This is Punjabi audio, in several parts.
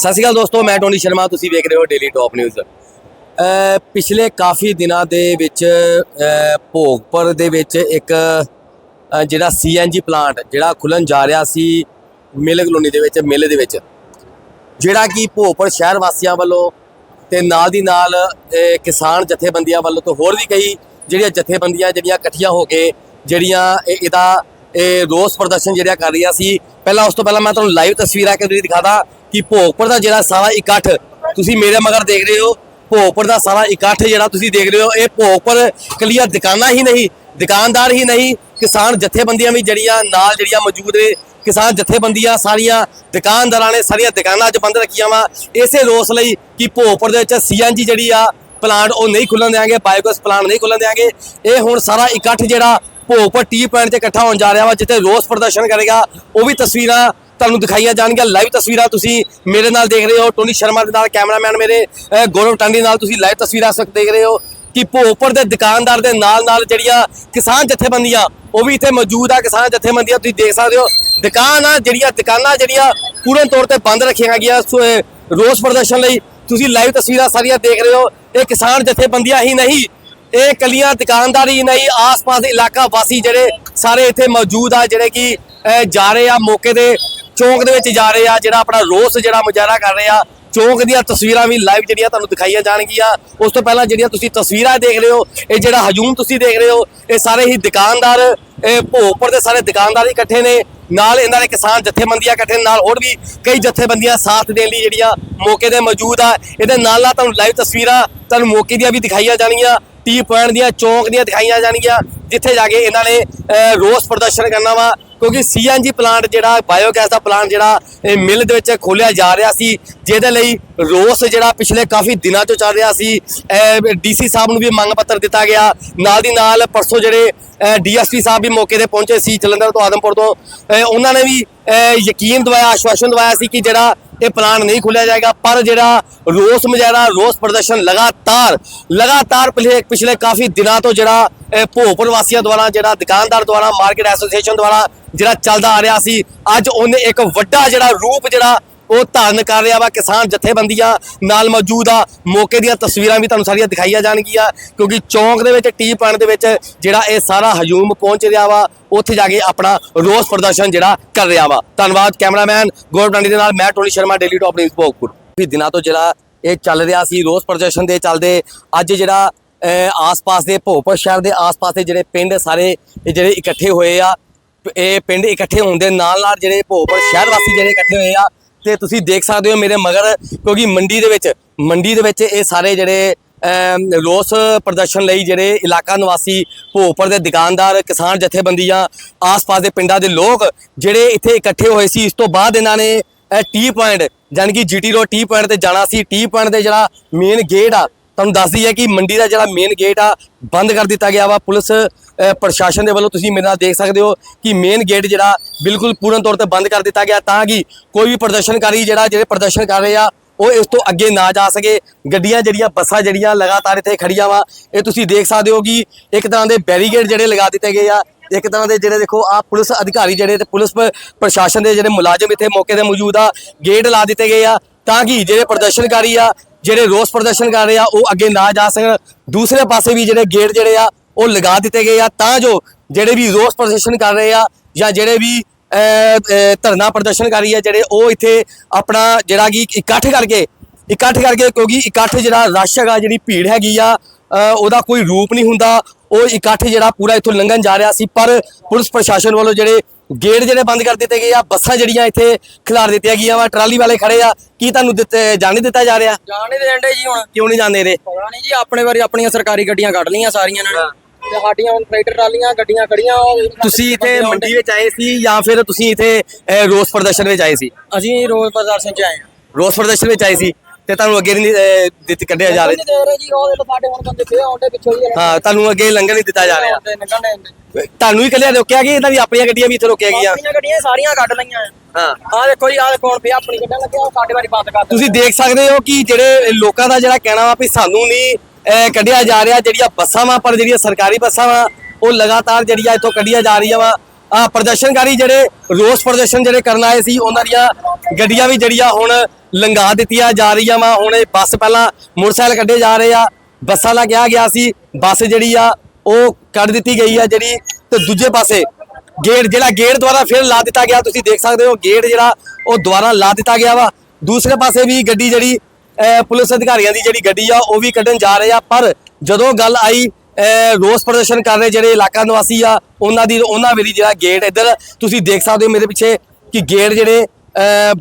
ਸਤਿ ਸ਼੍ਰੀ ਅਕਾਲ ਦੋਸਤੋ ਮੈਂ ਟੋਨੀ ਸ਼ਰਮਾ ਤੁਸੀਂ ਵੇਖ ਰਹੇ ਹੋ ਡੇਲੀ ਟੌਪ ਨਿਊਜ਼ ਪਿਛਲੇ ਕਾਫੀ ਦਿਨਾਂ ਦੇ ਵਿੱਚ ਭੋਗਪੁਰ ਦੇ ਵਿੱਚ ਇੱਕ ਅ, ਜਿਹੜਾ ਸੀਐਨਜੀ ਪਲਾਂਟ ਜਿਹੜਾ ਖੁੱਲਣ ਜਾ ਰਿਹਾ ਸੀ ਮਿਲ ਕਲੋਨੀ ਦੇ ਵਿੱਚ ਮੇਲੇ ਦੇ ਵਿੱਚ। ਜਿਹੜਾ ਕਿ ਭੋਗਪੁਰ ਸ਼ਹਿਰ ਵਾਸੀਆਂ ਵੱਲੋਂ ਤੇ ਨਾਲ ਦੀ ਨਾਲ ਕਿਸਾਨ ਜਥੇਬੰਦੀਆਂ ਵੱਲੋਂ ਤੇ ਹੋਰ ਵੀ ਕਈ ਜਿਹੜੀਆਂ ਜਥੇਬੰਦੀਆਂ ਜਿਹੜੀਆਂ ਇਕੱਠੀਆਂ ਹੋ ਕੇ ਜਿਹੜੀਆਂ ਇਹ- ਇਹਦਾ ਇਹ ਰੋਸ ਪ੍ਰਦਰਸ਼ਨ ਜਿਹੜਾ ਕਰ ਰਹੀਆਂ ਸੀ। ਪਹਿਲਾਂ ਉਸ ਤੋਂ ਪਹਿਲਾਂ ਮੈਂ ਤੁਹਾਨੂੰ ਲਾਈਵ ਤਸਵੀਰਾਂ ਕੇ ਜਿਹੜੀ ਦਿਖਾਦਾ। ਕਿ ਭੋਗਪੁਰ ਦਾ ਜਿਹੜਾ ਸਾਰਾ ਇਕੱਠ ਤੁਸੀਂ ਮੇਰੇ ਮਗਰ ਦੇਖ ਰਹੇ ਹੋ, ਭੋਗਪੁਰ ਦਾ ਸਾਰਾ ਇਕੱਠ ਜਿਹੜਾ ਤੁਸੀਂ ਦੇਖ ਰਹੇ ਹੋ, ਇਹ ਭੋਗਪੁਰ ਕਲੀਆਂ ਦੁਕਾਨਾਂ ਹੀ ਨਹੀਂ, ਦੁਕਾਨਦਾਰ ਹੀ ਨਹੀਂ, ਕਿਸਾਨ ਜਥੇਬੰਦੀਆਂ ਵੀ ਜਿਹੜੀਆਂ ਨਾਲ ਜਿਹੜੀਆਂ ਮੌਜੂਦ ਨੇ, ਕਿਸਾਨ ਜਥੇਬੰਦੀਆਂ ਸਾਰੀਆਂ ਦੁਕਾਨਦਾਰਾਂ ਨੇ ਸਾਰੀਆਂ ਦੁਕਾਨਾਂ ਅੱਜ ਬੰਦ ਰੱਖੀਆਂ ਵਾ। ਇਸੇ ਰੋਸ ਲਈ ਕਿ ਭੋਗਪੁਰ ਦੇ ਵਿੱਚ ਸੀਐਨਜੀ ਜਿਹੜੀ ਆ, ਪਲਾਂਟ ਉਹ ਨਹੀਂ ਖੁੱਲਣ ਦੇਾਂਗੇ ਬਾਇਓਗੈਸ ਪਲਾਂਟ ਨਹੀਂ ਖੁੱਲਣ ਦੇਾਂਗੇ ਇਹ ਹੁਣ ਸਾਰਾ ਇਕੱਠ ਜਿਹੜਾ ਭੋਗਪੁਰ ਟੀ ਪੁਆਇੰਟ ਤੇ ਇਕੱਠਾ ਹੋਣ ਜਾ ਰਿਹਾ ਵਾ, ਜਿੱਥੇ ਰੋਸ ਪ੍ਰਦਰਸ਼ਨ ਕਰੇਗਾ, ਉਹ ਵੀ ਤਸਵੀਰਾਂ ਤੁਹਾਨੂੰ ਦਿਖਾਈਆਂ ਜਾਣਗੀਆਂ। ਲਾਈਵ ਤਸਵੀਰਾਂ ਤੁਸੀਂ ਮੇਰੇ ਨਾਲ ਦੇਖ ਰਹੇ ਹੋ। ਟੋਨੀ ਸ਼ਰਮਾ ਦੇ ਨਾਲ ਕੈਮਰਾਮੈਨ ਮੇਰੇ ਗੌਰਵ ਟਾਂਡੀ ਨਾਲ ਤੁਸੀਂ ਲਾਈਵ ਤਸਵੀਰਾਂ ਇਸ ਦੇਖ ਰਹੇ ਹੋ ਕਿ ਭੋਗਪੁਰ ਦੇ ਦੁਕਾਨਦਾਰ ਦੇ ਨਾਲ ਨਾਲ ਜਿਹੜੀਆਂ ਕਿਸਾਨ ਜਥੇਬੰਦੀਆਂ, ਉਹ ਵੀ ਇੱਥੇ ਮੌਜੂਦ ਆ। ਕਿਸਾਨ ਜਥੇਬੰਦੀਆਂ, ਤੁਸੀਂ ਦੇਖ ਸਕਦੇ ਹੋ। ਦੁਕਾਨ ਆ, ਜਿਹੜੀਆਂ ਦੁਕਾਨਾਂ ਜਿਹੜੀਆਂ ਪੂਰਨ ਤੌਰ ਤੇ ਬੰਦ ਰੱਖੀਆਂ ਗਈਆਂ ਰੋਸ ਪ੍ਰਦਰਸ਼ਨ ਲਈ ਤੁਸੀਂ ਲਾਈਵ ਤਸਵੀਰਾਂ ਸਾਰੀਆਂ ਦੇਖ ਰਹੇ ਹੋ। ਇਹ ਕਿਸਾਨ ਜਥੇਬੰਦੀਆਂ ਹੀ ਨਹੀਂ, ਇਹ ਕਲੀਆਂ ਦੁਕਾਨਦਾਰ ਹੀ ਨਹੀਂ, ਆਸ-ਪਾਸ ਦੇ ਇਲਾਕਾ ਵਾਸੀ ਜਿਹੜੇ ਸਾਰੇ ਇੱਥੇ ਮੌਜੂਦ ਆ, ਜਿਹੜੇ ਕਿ ਜਾ ਰਹੇ ਆ ਮੌਕੇ ਦੇ ਚੌਂਕ ਦੇ ਵਿੱਚ ਜਾ ਰਹੇ ਆ ਜਿਹੜਾ ਆਪਣਾ ਰੋਸ ਜਿਹੜਾ ਮੁਜ਼ਾਹਰਾ ਕਰ ਰਹੇ ਆ ਚੌਂਕ ਦੀਆਂ ਤਸਵੀਰਾਂ ਵੀ ਲਾਈਵ ਜਿਹੜੀਆਂ ਤੁਹਾਨੂੰ ਦਿਖਾਈਆਂ ਜਾਣਗੀਆਂ। ਉਸ ਤੋਂ ਪਹਿਲਾਂ ਜਿਹੜੀਆਂ ਤੁਸੀਂ ਤਸਵੀਰਾਂ ਦੇਖ ਰਹੇ ਹੋ ਇਹ ਜਿਹੜਾ ਹਜੂਮ ਤੁਸੀਂ ਦੇਖ ਰਹੇ ਹੋ ਇਹ ਸਾਰੇ ਹੀ ਦੁਕਾਨਦਾਰ ਇਹ ਭੋਗਪੁਰ ਦੇ ਸਾਰੇ ਦੁਕਾਨਦਾਰ ਇਕੱਠੇ ਨੇ। ਨਾਲ ਇਹਨਾਂ ਦੇ ਕਿਸਾਨ ਜਥੇਬੰਦੀਆਂ ਇਕੱਠੇ ਨੇ, ਨਾਲ ਹੋਰ ਵੀ ਕਈ ਜਥੇਬੰਦੀਆਂ ਸਾਥ ਦੇਣ ਲਈ ਜਿਹੜੀਆਂ ਮੌਕੇ ਤੇ ਮੌਜੂਦ ਆ। ਇਹਦੇ ਨਾਲ ਨਾਲ ਤੁਹਾਨੂੰ ਲਾਈਵ ਤਸਵੀਰਾਂ ਤੁਹਾਨੂੰ ਮੌਕੇ ਦੀਆਂ ਵੀ ਦਿਖਾਈਆਂ ਜਾਣਗੀਆਂ। ਟੀ ਪੁਆਇੰਟ ਦੀਆਂ ਚੌਂਕ ਦੀਆਂ ਦਿਖਾਈਆਂ ਜਾਣਗੀਆਂ ਜਿੱਥੇ ਜਾ ਕੇ ਇਹਨਾਂ ਨੇ ਅਹ, ਰੋਸ ਪ੍ਰਦਰਸ਼ਨ ਕਰਨਾ ਵਾ। ਕਿਉਂਕਿ ਸੀਐਨਜੀ ਪਲਾਂਟ ਜਿਹੜਾ ਬਾਇਓਗੈਸ ਦਾ ਪਲਾਂਟ ਜਿਹੜਾ, ਇਹ ਮਿਲ ਦੇ ਵਿੱਚ ਖੋਲਿਆ ਜਾ ਰਿਹਾ ਸੀ, ਜਿਹਦੇ ਲਈ ਰੋਸ ਜਿਹੜਾ ਪਿਛਲੇ ਕਾਫੀ ਦਿਨਾਂ ਤੋਂ ਚੱਲ ਰਿਹਾ ਸੀ ਡੀਸੀ ਸਾਹਿਬ ਨੂੰ ਵੀ ਮੰਗ ਪੱਤਰ ਦਿੱਤਾ ਗਿਆ। ਨਾਲ ਦੀ ਨਾਲ ਪਰਸੋਂ ਜਿਹੜੇ ਡੀਐਸਪੀ ਸਾਹਿਬ ਵੀ ਮੌਕੇ ਤੇ ਪਹੁੰਚੇ ਸੀ, ਜਲੰਧਰ ਤੋਂ ਆਦਮਪੁਰ ਤੋਂ ਉਹਨਾਂ ਨੇ ਵੀ ਯਕੀਨ ਦਵਾਇਆ, ਆਸ਼ਵਾਸਨ ਦਵਾਇਆ ਸੀ ਕਿ ਜਿਹੜਾ ਇਹ ਪਲਾਨ ਨਹੀਂ ਖੁੱਲਿਆ ਜਾਏਗਾ, ਪਰ ਜਿਹੜਾ ਰੋਸ ਮੁਜ਼ਾਹਰਾ, ਰੋਸ ਪ੍ਰਦਰਸ਼ਨ ਲਗਾਤਾਰ ਲਗਾਤਾਰ ਪਿਛਲੇ ਪਿਛਲੇ ਕਾਫੀ ਦਿਨਾਂ ਤੋਂ ਜਿਹੜਾ, ਇਹ ਭੋਪੁਰ ਵਾਸੀਆਂ ਦੁਆਰਾ, ਜਿਹੜਾ ਦੁਕਾਨਦਾਰ ਦੁਆਰਾ ਮਾਰਕੀਟ ਐਸੋਸੀਏਸ਼ਨ ਦੁਆਰਾ ਜਿਹੜਾ ਚੱਲਦਾ ਆ ਰਿਹਾ ਸੀ, ਅੱਜ ਉਹਨੇ ਇੱਕ ਵੱਡਾ ਜਿਹੜਾ ਰੂਪ ਜਿਹੜਾ ਉਹ ਧਾਰਨ ਕਰ ਰਿਹਾ ਵਾ, ਕਿਸਾਨ ਜਥੇਬੰਦੀਆਂ ਨਾਲ ਮੌਜੂਦ ਆ। ਮੌਕੇ ਦੀਆਂ ਤਸਵੀਰਾਂ ਵੀ ਤੁਹਾਨੂੰ ਸਾਰੀਆਂ ਦਿਖਾਈਆਂ ਜਾਣਗੀਆਂ, ਕਿਉਂਕਿ ਚੌਂਕ ਦੇ ਵਿੱਚ, ਟੀ ਪੁਆਇੰਟ ਦੇ ਵਿੱਚ ਜਿਹੜਾ ਇਹ ਸਾਰਾ ਹਜੂਮ ਪਹੁੰਚ ਰਿਹਾ ਵਾ, ਉੱਥੇ ਜਾ ਕੇ ਆਪਣਾ ਰੋਸ ਪ੍ਰਦਰਸ਼ਨ ਜਿਹੜਾ ਕਰ ਰਿਹਾ ਵਾ। ਧੰਨਵਾਦ ਕੈਮਰਾਮੈਨ ਗੌਰਵ ਦੇ ਨਾਲ, ਮੈਂ Tony Sharma daily top news Bhogpur. ਵੀ ਦਿਨਾਂ ਤੋਂ ਜਿਹੜਾ ਇਹ ਚੱਲ ਰਿਹਾ ਸੀ, ਰੋਸ ਪ੍ਰਦਰਸ਼ਨ ਦੇ ਚੱਲਦੇ, ਅੱਜ ਜਿਹੜਾ ਆਸ-ਪਾਸ ਦੇ ਭੋਪਰ ਸ਼ਹਿਰ ਦੇ ਆਸ-ਪਾਸ ਦੇ ਜਿਹੜੇ ਪਿੰਡ ਸਾਰੇ ਇਹ ਜਿਹੜੇ ਇਕੱਠੇ ਹੋਏ ਆ, ਇਹ ਪਿੰਡ ਇਕੱਠੇ ਹੋਣ ਦੇ ਨਾਲ ਨਾਲ ਜਿਹੜੇ ਭੋਪਰ ਸ਼ਹਿਰ ਵਾਸੀ ਜਿਹੜੇ ਇਕੱਠੇ ਹੋਏ ਆ ਤੇ ਤੁਸੀਂ ਦੇਖ ਸਕਦੇ ਹੋ ਮੇਰੇ ਮਗਰ, ਕਿਉਂਕਿ ਮੰਡੀ ਦੇ ਵਿੱਚ, ਮੰਡੀ ਦੇ ਵਿੱਚ ਇਹ ਸਾਰੇ ਜਿਹੜੇ ਰੋਸ ਪ੍ਰਦਰਸ਼ਨ ਲਈ ਜਿਹੜੇ ਇਲਾਕਾ ਨਿਵਾਸੀ ਭੋਪਰ ਦੇ ਦੁਕਾਨਦਾਰ, ਕਿਸਾਨ ਜਥੇਬੰਦੀਆਂ ਆਸ-ਪਾਸ ਦੇ ਪਿੰਡਾਂ ਦੇ ਲੋਕ ਜਿਹੜੇ ਇੱਥੇ ਇਕੱਠੇ ਹੋਏ ਸੀ, ਇਸ ਤੋਂ ਬਾਅਦ ਇਹਨਾਂ ਨੇ ਟੀ ਪੁਆਇੰਟ ਯਾਨੀ ਕਿ ਜੀਟੀ ਰੋਡ ਟੀ ਪੁਆਇੰਟ ਤੇ ਜਾਣਾ ਸੀ। ਟੀ ਪੁਆਇੰਟ ਦੇ ਜਿਹੜਾ ਮੇਨ ਗੇਟ ਆ, ਤੁਹਾਨੂੰ ਦੱਸਦੀ ਹੈ ਕਿ ਮੰਡੀ ਦਾ ਜਿਹੜਾ ਮੇਨ ਗੇਟ ਆ, ਬੰਦ ਕਰ ਦਿੱਤਾ ਗਿਆ ਵਾ। ਪੁਲਿਸ ਪ੍ਰਸ਼ਾਸਨ ਦੇ ਵੱਲੋਂ ਤੁਸੀਂ ਮੇਰੇ ਨਾਲ ਦੇਖ ਸਕਦੇ ਹੋ ਕਿ ਮੇਨ ਗੇਟ ਜਿਹੜਾ ਬਿਲਕੁਲ ਪੂਰਨ ਤੌਰ ਤੇ ਬੰਦ ਕਰ ਦਿੱਤਾ ਗਿਆ ਤਾਂ ਕਿ ਕੋਈ ਵੀ ਪ੍ਰਦਰਸ਼ਨਕਾਰੀ ਜਿਹੜਾ, ਜਿਹੜੇ ਪ੍ਰਦਰਸ਼ਨ ਕਰ ਰਹੇ ਆ, ਉਹ ਇਸ ਤੋਂ ਅੱਗੇ ਨਾ ਜਾ ਸਕੇ। ਗੱਡੀਆਂ ਜਿਹੜੀਆਂ, ਬੱਸਾਂ ਜਿਹੜੀਆਂ ਲਗਾਤਾਰ ਇੱਥੇ ਖੜੀਆਂ ਵਾ, ਇਹ ਤੁਸੀਂ ਦੇਖ ਸਕਦੇ ਹੋ ਕਿ ਇੱਕ ਤਰ੍ਹਾਂ ਦੇ ਬੈਰੀਗੇਡ ਜਿਹੜੇ ਲਗਾ ਦਿੱਤੇ ਗਏ ਆ। ਇੱਕ ਤਰ੍ਹਾਂ ਦੇ ਜਿਹੜੇ ਦੇਖੋ ਆ ਪੁਲਿਸ ਅਧਿਕਾਰੀ ਜਿਹੜੇ ਤੇ ਪੁਲਿਸ ਪ- ਪ੍ਰਸ਼ਾਸਨ ਦੇ ਜਿਹੜੇ ਮੁਲਾਜ਼ਮ ਇੱਥੇ ਮੌਕੇ ਤੇ ਮੌਜੂਦ ਆ ਗੇਟ ਲਾ ਦਿੱਤੇ ਗਏ ਆ ਤਾਂ ਕਿ ਜਿਹੜੇ ਪ੍ਰਦਰਸ਼ਨਕਾਰੀ ਆ, ਜਿਹੜੇ ਰੋਸ ਪ੍ਰਦਰਸ਼ਨ ਕਰ ਰਹੇ ਆ, ਉਹ ਅੱਗੇ ਨਾ ਜਾ ਸਕਣ। ਦੂਸਰੇ ਪਾਸੇ ਵੀ ਜਿਹੜੇ ਗੇਟ ਜਿਹੜੇ ਆ ਉਹ ਲਗਾ ਦਿੱਤੇ ਗਏ ਆ ਤਾਂ ਜੋ ਜਿਹੜੇ ਵੀ ਰੋਸ ਪ੍ਰਦਰਸ਼ਨ ਕਰ ਰਹੇ ਆ ਜਾਂ ਜਿਹੜੇ ਵੀ ਅਹ, ਅਹ, ਧਰਨਾ ਪ੍ਰਦਰਸ਼ਨਕਾਰੀ ਆ ਜਿਹੜੇ ਉਹ ਇੱਥੇ ਆਪਣਾ ਜਿਹੜਾ ਕਿ ਇਕੱਠ ਕਰਕੇ ਇਕੱਠ ਕਰਕੇ ਕਿਉਂਕਿ ਇਕੱਠ ਜਿਹੜਾ ਰਸ਼ ਹੈਗਾ ਜਿਹੜੀ ਭੀੜ ਹੈਗੀ ਆ ਉਹਦਾ ਕੋਈ ਰੂਪ ਨਹੀਂ ਹੁੰਦਾ। ਉਹ ਇਕੱਠ ਜਿਹੜਾ ਪੂਰਾ ਇੱਥੋਂ ਲੰਘਣ ਜਾ ਰਿਹਾ ਸੀ ਪਰ ਪੁਲਿਸ ਪ੍ਰਸ਼ਾਸਨ ਵੱਲੋਂ ਜਿਹੜੇ ਗੇਟ ਜਿਹੜੇ ਬੰਦ ਕਰ ਦਿੱਤੇ ਗਏ ਆ ਬੱਸਾਂ ਜਿਹੜੀਆਂ ਇੱਥੇ ਖਿਲਾਰ ਦਿੱਤੀਆਂ ਗਈਆਂ ਵਾ ਟਰਾਲੀ ਵਾਲੇ ਖੜੇ ਆ। ਕੀ ਤੁਹਾਨੂੰ ਦਿੱਤੇ ਜਾਣ ਨਹੀਂ ਦਿੱਤਾ ਜਾ ਰਿਹਾ? ਜਾਣ ਨਹੀਂ ਦੇਣਦੇ ਜੀ ਹੁਣ। ਕਿਉਂ ਨਹੀਂ ਜਾਂਦੇ ਰੇ ਪਤਾ ਨਹੀਂ ਜੀ ਆਪਣੇ ਵਾਰੀ ਆਪਣੀਆਂ ਸਰਕਾਰੀ ਗੱਡੀਆਂ ਕੱਢ ਲਈਆਂ ਸਾਰੀਆਂ ਇਹਨਾਂ ਨੇ। ਤੇ ਸਾਡੀਆਂ ਹੁਣ ਟਰੈਕਟਰ ਟਰਾਲੀਆਂ ਗੱਡੀਆਂ ਖੜੀਆਂ ਉਹ ਤੁਸੀਂ ਇੱਥੇ ਮੰਡੀ ਵਿੱਚ ਆਏ ਸੀ ਜਾਂ ਫਿਰ ਤੁਸੀਂ ਇੱਥੇ ਅਹ, ਰੋਸ ਪ੍ਰਦਰਸ਼ਨ ਵਿੱਚ ਆਏ ਸੀ? ਅਸੀਂ ਰੋਜ਼ ਪ੍ਰਦਰਸ਼ਨ ਚ ਆਏ ਹਾਂ। ਰੋਸ ਪ੍ਰਦਰਸ਼ਨ ਵਿੱਚ ਆਏ ਸੀ ਤੇ ਤੁਹਾਨੂੰ ਅੱਗੇ ਨਹੀਂ ਅਹ, ਦਿੱਤ ਕੱਢਿਆ ਜਾ ਨਹੀਂ ਰਿਹਾ ਦੇ ਰਹੇ ਜੀ ਉਹ ਦੇਖੋ ਸਾਡੇ ਹੁਣ ਬੰਦੇ ਫੇਰ ਆਉਂਦੇ ਪਿੱਛੋਂ ਹੀ ਹਾਂ ਤੁਹਾਨੂੰ ਅੱਗੇ ਲੰਘਣ ਨਹੀਂ ਦਿੱਤਾ ਜਾ ਰਿਹਾ। ਨਿਕਲਣੇ ਤੁਹਾਨੂੰ ਹੀ ਕੱਲਿਆ ਰੋਕਿਆ ਗਿਆ ਇਹਨਾਂ ਦੀ ਆਪਣੀਆਂ ਗੱਡੀਆਂ ਵੀ ਇੱਥੇ ਰੋਕਿਆ ਗਈਆਂ? ਆਪਣੀਆਂ ਗੱਡੀਆਂ ਸਾਰੀਆਂ ਕੱਢ ਲਈਆਂ ਹਾਂ। ਦੇਖੋ ਜੀ ਆਹ ਦੇਖੋ ਹੁਣ ਫੇਰ ਆਪਣੀ ਗੱਡੀਆਂ ਲੱਗਿਆ ਉਹ ਸਾਡੇ ਵਾਰੀ ਬੰਦ ਕਰ ਦਿੱਤੀ। ਤੁਸੀਂ ਦੇਖ ਸਕਦੇ ਹੋ ਕਿ ਜਿਹੜੇ ਲੋਕਾਂ ਦਾ ਜਿਹੜਾ ਕਹਿਣਾ ਵਾ ਵੀ ਸਾਨੂੰ ਨਹੀਂ ਕੱਢਿਆ ਜਾ ਰਿਹਾ, ਜਿਹੜੀਆਂ ਬੱਸਾਂ ਵਾ, ਪਰ ਜਿਹੜੀਆਂ ਸਰਕਾਰੀ ਬੱਸਾਂ ਵਾ, ਉਹ ਲਗਾਤਾਰ ਜਿਹੜੀਆਂ ਇੱਥੋਂ ਕੱਢੀਆਂ ਜਾ ਰਹੀਆਂ ਵਾ। ਆ ਪ੍ਰਦਰਸ਼ਨਕਾਰੀ ਜਿਹੜੇ ਰੋਸ ਪ੍ਰਦਰਸ਼ਨ ਜਿਹੜੇ ਕਰਨ ਆਏ ਸੀ, ਉਹਨਾਂ ਦੀਆਂ ਗੱਡੀਆਂ ਵੀ ਜਿਹੜੀਆਂ ਹੁਣ ਲੰਘਾ ਦਿੱਤੀਆਂ ਜਾ ਰਹੀਆਂ ਵਾ। ਹੁਣ ਇਹ ਬੱਸ ਪਹਿਲਾਂ ਮੋਟਰਸਾਈਕਲ ਕੱਢੇ ਜਾ ਰਹੇ ਆ, ਬੱਸਾਂ ਦਾ ਕਿਹਾ ਗਿਆ ਸੀ, ਬੱਸ ਜਿਹੜੀ ਆ, ਉਹ ਕੱਢ ਦਿੱਤੀ ਗਈ ਆ ਜਿਹੜੀ, ਤੇ ਦੂਜੇ ਪਾਸੇ ਗੇਟ, ਜਿਹੜਾ ਗੇਟ ਦੁਆਰਾ ਫਿਰ ਲਾ ਦਿੱਤਾ ਗਿਆ, ਤੁਸੀਂ ਦੇਖ ਸਕਦੇ ਹੋ, ਗੇਟ ਜਿਹੜਾ ਉਹ ਦੁਆਰਾ ਲਾ ਦਿੱਤਾ ਗਿਆ ਵਾ। ਦੂਸਰੇ ਪਾਸੇ ਵੀ ਗੱਡੀ ਜਿਹੜੀ ਪੁਲਿਸ ਅਧਿਕਾਰੀਆਂ ਦੀ ਜਿਹੜੀ ਗੱਡੀ ਆ, ਉਹ ਵੀ ਕੱਢਣ ਜਾ ਰਹੇ ਆ। ਪਰ ਜਦੋਂ ਗੱਲ ਆਈ ਰੋਸ ਪ੍ਰਦਰਸ਼ਨ ਕਰ ਰਹੇ ਜਿਹੜੇ ਇਲਾਕਾ ਨਿਵਾਸੀ ਆ, ਉਹਨਾਂ ਦੀ ਉਹਨਾਂ ਵੇਲੇ ਜਿਹੜਾ ਗੇਟ ਇੱਧਰ, ਤੁਸੀਂ ਦੇਖ ਸਕਦੇ ਹੋ ਮੇਰੇ ਪਿੱਛੇ ਕਿ ਗੇਟ ਜਿਹੜੇ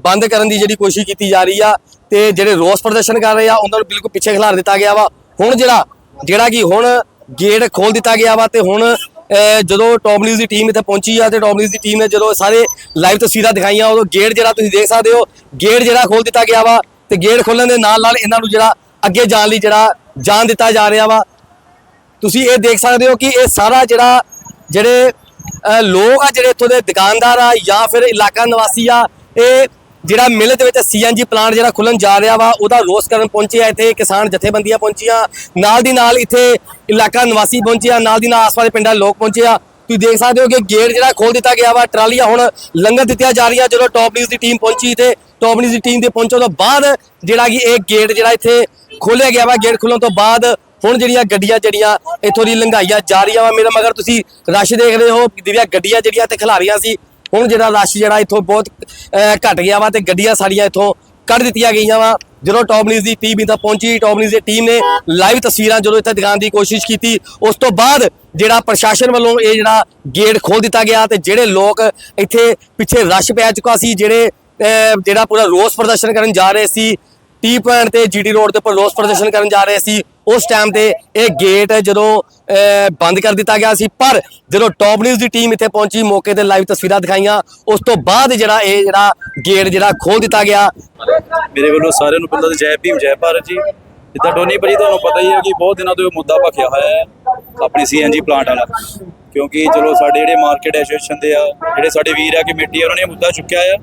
ਬੰਦ ਕਰਨ ਦੀ ਜਿਹੜੀ ਕੋਸ਼ਿਸ਼ ਕੀਤੀ ਜਾ ਰਹੀ ਆ ਤੇ ਜਿਹੜੇ ਰੋਸ ਪ੍ਰਦਰਸ਼ਨ ਕਰ ਰਹੇ ਆ, ਉਹਨਾਂ ਨੂੰ ਬਿਲਕੁਲ ਪਿੱਛੇ ਖਿਲਾਰ ਦਿੱਤਾ ਗਿਆ ਵਾ। ਹੁਣ ਜਿਹੜਾ ਜਿਹੜਾ ਕਿ ਹੁਣ ਗੇਟ ਖੋਲ ਦਿੱਤਾ ਗਿਆ ਵਾ ਤੇ ਹੁਣ ਜਦੋਂ ਟੌਪ ਨਿਊਜ਼ ਦੀ ਟੀਮ ਇੱਥੇ ਪਹੁੰਚੀ ਆ ਤੇ ਟੌਪ ਨਿਊਜ਼ ਦੀ ਟੀਮ ਨੇ ਜਦੋਂ ਸਾਰੇ ਲਾਈਵ ਤਸਵੀਰਾਂ ਦਿਖਾਈਆਂ, ਉਦੋਂ ਗੇਟ ਜਿਹੜਾ ਤੁਸੀਂ ਦੇਖ ਸਕਦੇ ਹੋ, ਗੇਟ ਜਿਹੜਾ ਖੋਲ ਦਿੱਤਾ ਗਿਆ ਵਾ ਤੇ ਗੇਟ ਖੋਲਣ ਦੇ ਨਾਲ ਨਾਲ ਇਹਨਾਂ ਨੂੰ ਜਿਹੜਾ ਅੱਗੇ ਜਾਣ ਲਈ ਜਿਹੜਾ ਜਾਣ ਦਿੱਤਾ ਜਾ ਰਿਹਾ ਵਾ। ਤੁਸੀਂ ਇਹ ਦੇਖ ਸਕਦੇ ਹੋ ਕਿ ਇਹ ਸਾਰਾ ਜਿਹੜਾ, ਜਿਹੜੇ ਲੋਕ ਆ, ਜਿਹੜੇ ਇੱਥੋਂ ਦੇ ਦੁਕਾਨਦਾਰ ਆ ਜਾਂ ਫਿਰ ਇਲਾਕਾ ਨਿਵਾਸੀ ਆ, ਇਹ ਜਿਹੜਾ ਮਿਲ ਦੇ ਵਿੱਚ ਸੀਐਨਜੀ ਪਲਾਂਟ ਜਿਹੜਾ ਖੁੱਲਣ ਜਾ ਰਿਹਾ ਵਾ, ਉਹਦਾ ਰੋਸ ਕਰਨ ਪਹੁੰਚੇ ਆ। ਇੱਥੇ ਕਿਸਾਨ ਜਥੇਬੰਦੀਆਂ ਪਹੁੰਚੀਆਂ। ਨਾਲ ਦੀ ਨਾਲ ਇੱਥੇ ਇਲਾਕਾ ਨਿਵਾਸੀ ਪਹੁੰਚੇ ਆ। ਨਾਲ ਦੀ ਨਾਲ ਆਸ-ਪਾਸ ਪਿੰਡਾਂ ਦੇ ਲੋਕ ਪਹੁੰਚੇ ਆ। ਤੁਸੀਂ ਦੇਖ ਸਕਦੇ ਹੋ ਕਿ ਗੇਟ ਜਿਹੜਾ ਖੋਲ ਦਿੱਤਾ ਗਿਆ ਵਾ ਟਰਾਲੀਆਂ ਹੁਣ ਲੰਘਣ ਦਿੱਤੀਆਂ ਜਾ ਰਹੀਆਂ ਜਦੋਂ ਟੌਪ ਨਿਊਜ਼ ਦੀ ਟੀਮ ਪਹੁੰਚੀ ਤੇ ਟੌਪ ਨਿਊਜ਼ ਦੀ ਟੀਮ ਦੇ ਪਹੁੰਚਣ ਤੋਂ ਬਾਅਦ ਜਿਹੜਾ ਕਿ ਇਹ ਗੇਟ ਜਿਹੜਾ ਇੱਥੇ ਖੋਲਿਆ ਗਿਆ ਵਾ ਗੇਟ ਖੁੱਲਣ ਤੋਂ ਬਾਅਦ ਹੁਣ ਜਿਹੜੀਆਂ ਗੱਡੀਆਂ ਜਿਹੜੀਆਂ ਇੱਥੋਂ ਦੀ ਲੰਘਾਈਆਂ ਜਾ ਰਹੀਆਂ ਵਾ। ਮੇਰੇ ਮਗਰ ਤੁਸੀਂ ਰਸ਼ ਦੇਖ ਰਹੇ ਹੋ ਜਿਹੜੀਆਂ ਗੱਡੀਆਂ ਜਿਹੜੀਆਂ ਤੇ ਖਿਲਾਰੀਆਂ ਸੀ ਹੁਣ ਜਿਹੜਾ ਰਸ਼ ਜਿਹੜਾ ਇੱਥੋਂ ਬਹੁਤ ਅਹ, ਘਟ ਗਿਆ ਵਾ ਤੇ ਗੱਡੀਆਂ ਸਾਰੀਆਂ ਇੱਥੋਂ ਕੱਢ ਦਿੱਤੀਆਂ ਗਈਆਂ ਵਾ। ਜਦੋਂ ਟੌਪ ਨਿਊਜ਼ ਦੀ ਟੀਮ ਇੱਥੇ ਪਹੁੰਚੀ ਟੌਪ ਨਿਊਜ਼ ਦੀ ਟੀਮ ਨੇ ਲਾਈਵ ਤਸਵੀਰਾਂ ਜਦੋਂ ਇੱਥੇ ਦਿਖਾਉਣ ਦੀ ਕੋਸ਼ਿਸ਼ ਕੀਤੀ, ਉਸ ਤੋਂ ਬਾਅਦ ਜਿਹੜਾ ਪ੍ਰਸ਼ਾਸਨ ਵੱਲੋਂ ਇਹ ਜਿਹੜਾ ਗੇਟ ਖੋਲ ਦਿੱਤਾ ਗਿਆ ਤੇ ਜਿਹੜੇ ਲੋਕ ਇੱਥੇ ਪਿੱਛੇ ਰਸ਼ ਪੈ ਚੁੱਕਾ ਸੀ, ਜਿਹੜੇ ਜਿਹੜਾ ਪੂਰਾ ਰੋਸ ਪ੍ਰਦਰਸ਼ਨ ਕਰਨ ਜਾ ਰਹੇ ਸੀ ਟੀ ਪੁਆਇੰਟ ਤੇ ਜੀਟੀ ਰੋਡ ਦੇ ਉੱਪਰ ਰੋਸ ਪ੍ਰਦਰਸ਼ਨ ਕਰਨ ਜਾ ਰਹੇ ਸੀ। ਉਸ ਟਾਈਮ ਤੇ ਇਹ ਗੇਟ ਜਦੋਂ ਬੰਦ ਕਰ ਦਿੱਤਾ ਗਿਆ ਸੀ। ਪਰ ਜਦੋਂ ਟੌਪ ਨਿਊਜ਼ ਦੀ ਟੀਮ ਇੱਥੇ ਪਹੁੰਚੀ, ਮੌਕੇ ਤੇ ਲਾਈਵ ਤਸਵੀਰਾਂ ਦਿਖਾਈਆਂ, ਉਸ ਤੋਂ ਬਾਅਦ ਜਿਹੜਾ ਇਹ ਜਿਹੜਾ ਗੇਟ ਜਿਹੜਾ ਖੋਲ ਦਿੱਤਾ ਗਿਆ। ਮੇਰੇ ਵੱਲੋਂ ਸਾਰਿਆਂ ਨੂੰ ਪਹਿਲਾਂ ਜੈ ਭੀਮ, ਜੈ ਭਾਰਤ ਜੀ। ਜਿੱਦਾਂ ਟੋਨੀ ਭਾਜੀ, ਤੁਹਾਨੂੰ ਪਤਾ ਹੀ ਹੈ ਕਿ ਬਹੁਤ ਦਿਨਾਂ ਤੋਂ ਇਹ ਮੁੱਦਾ ਭਖਿਆ ਹੋਇਆ ਹੈ, ਆਪਣੀ ਸੀਐਨਜੀ ਪਲਾਂਟ ਵਾਲਾ। ਕਿਉਂਕਿ ਚਲੋ ਸਾਡੇ ਜਿਹੜੇ ਮਾਰਕੀਟ ਐਸੋਸੀਏਸ਼ਨ ਦੇ ਆ, ਜਿਹੜੇ ਸਾਡੇ ਵੀਰ ਆ, ਕਮੇਟੀ ਉਹਨਾਂ ਨੇ ਮੁੱਦਾ ਚੁੱਕਿਆ ਆ।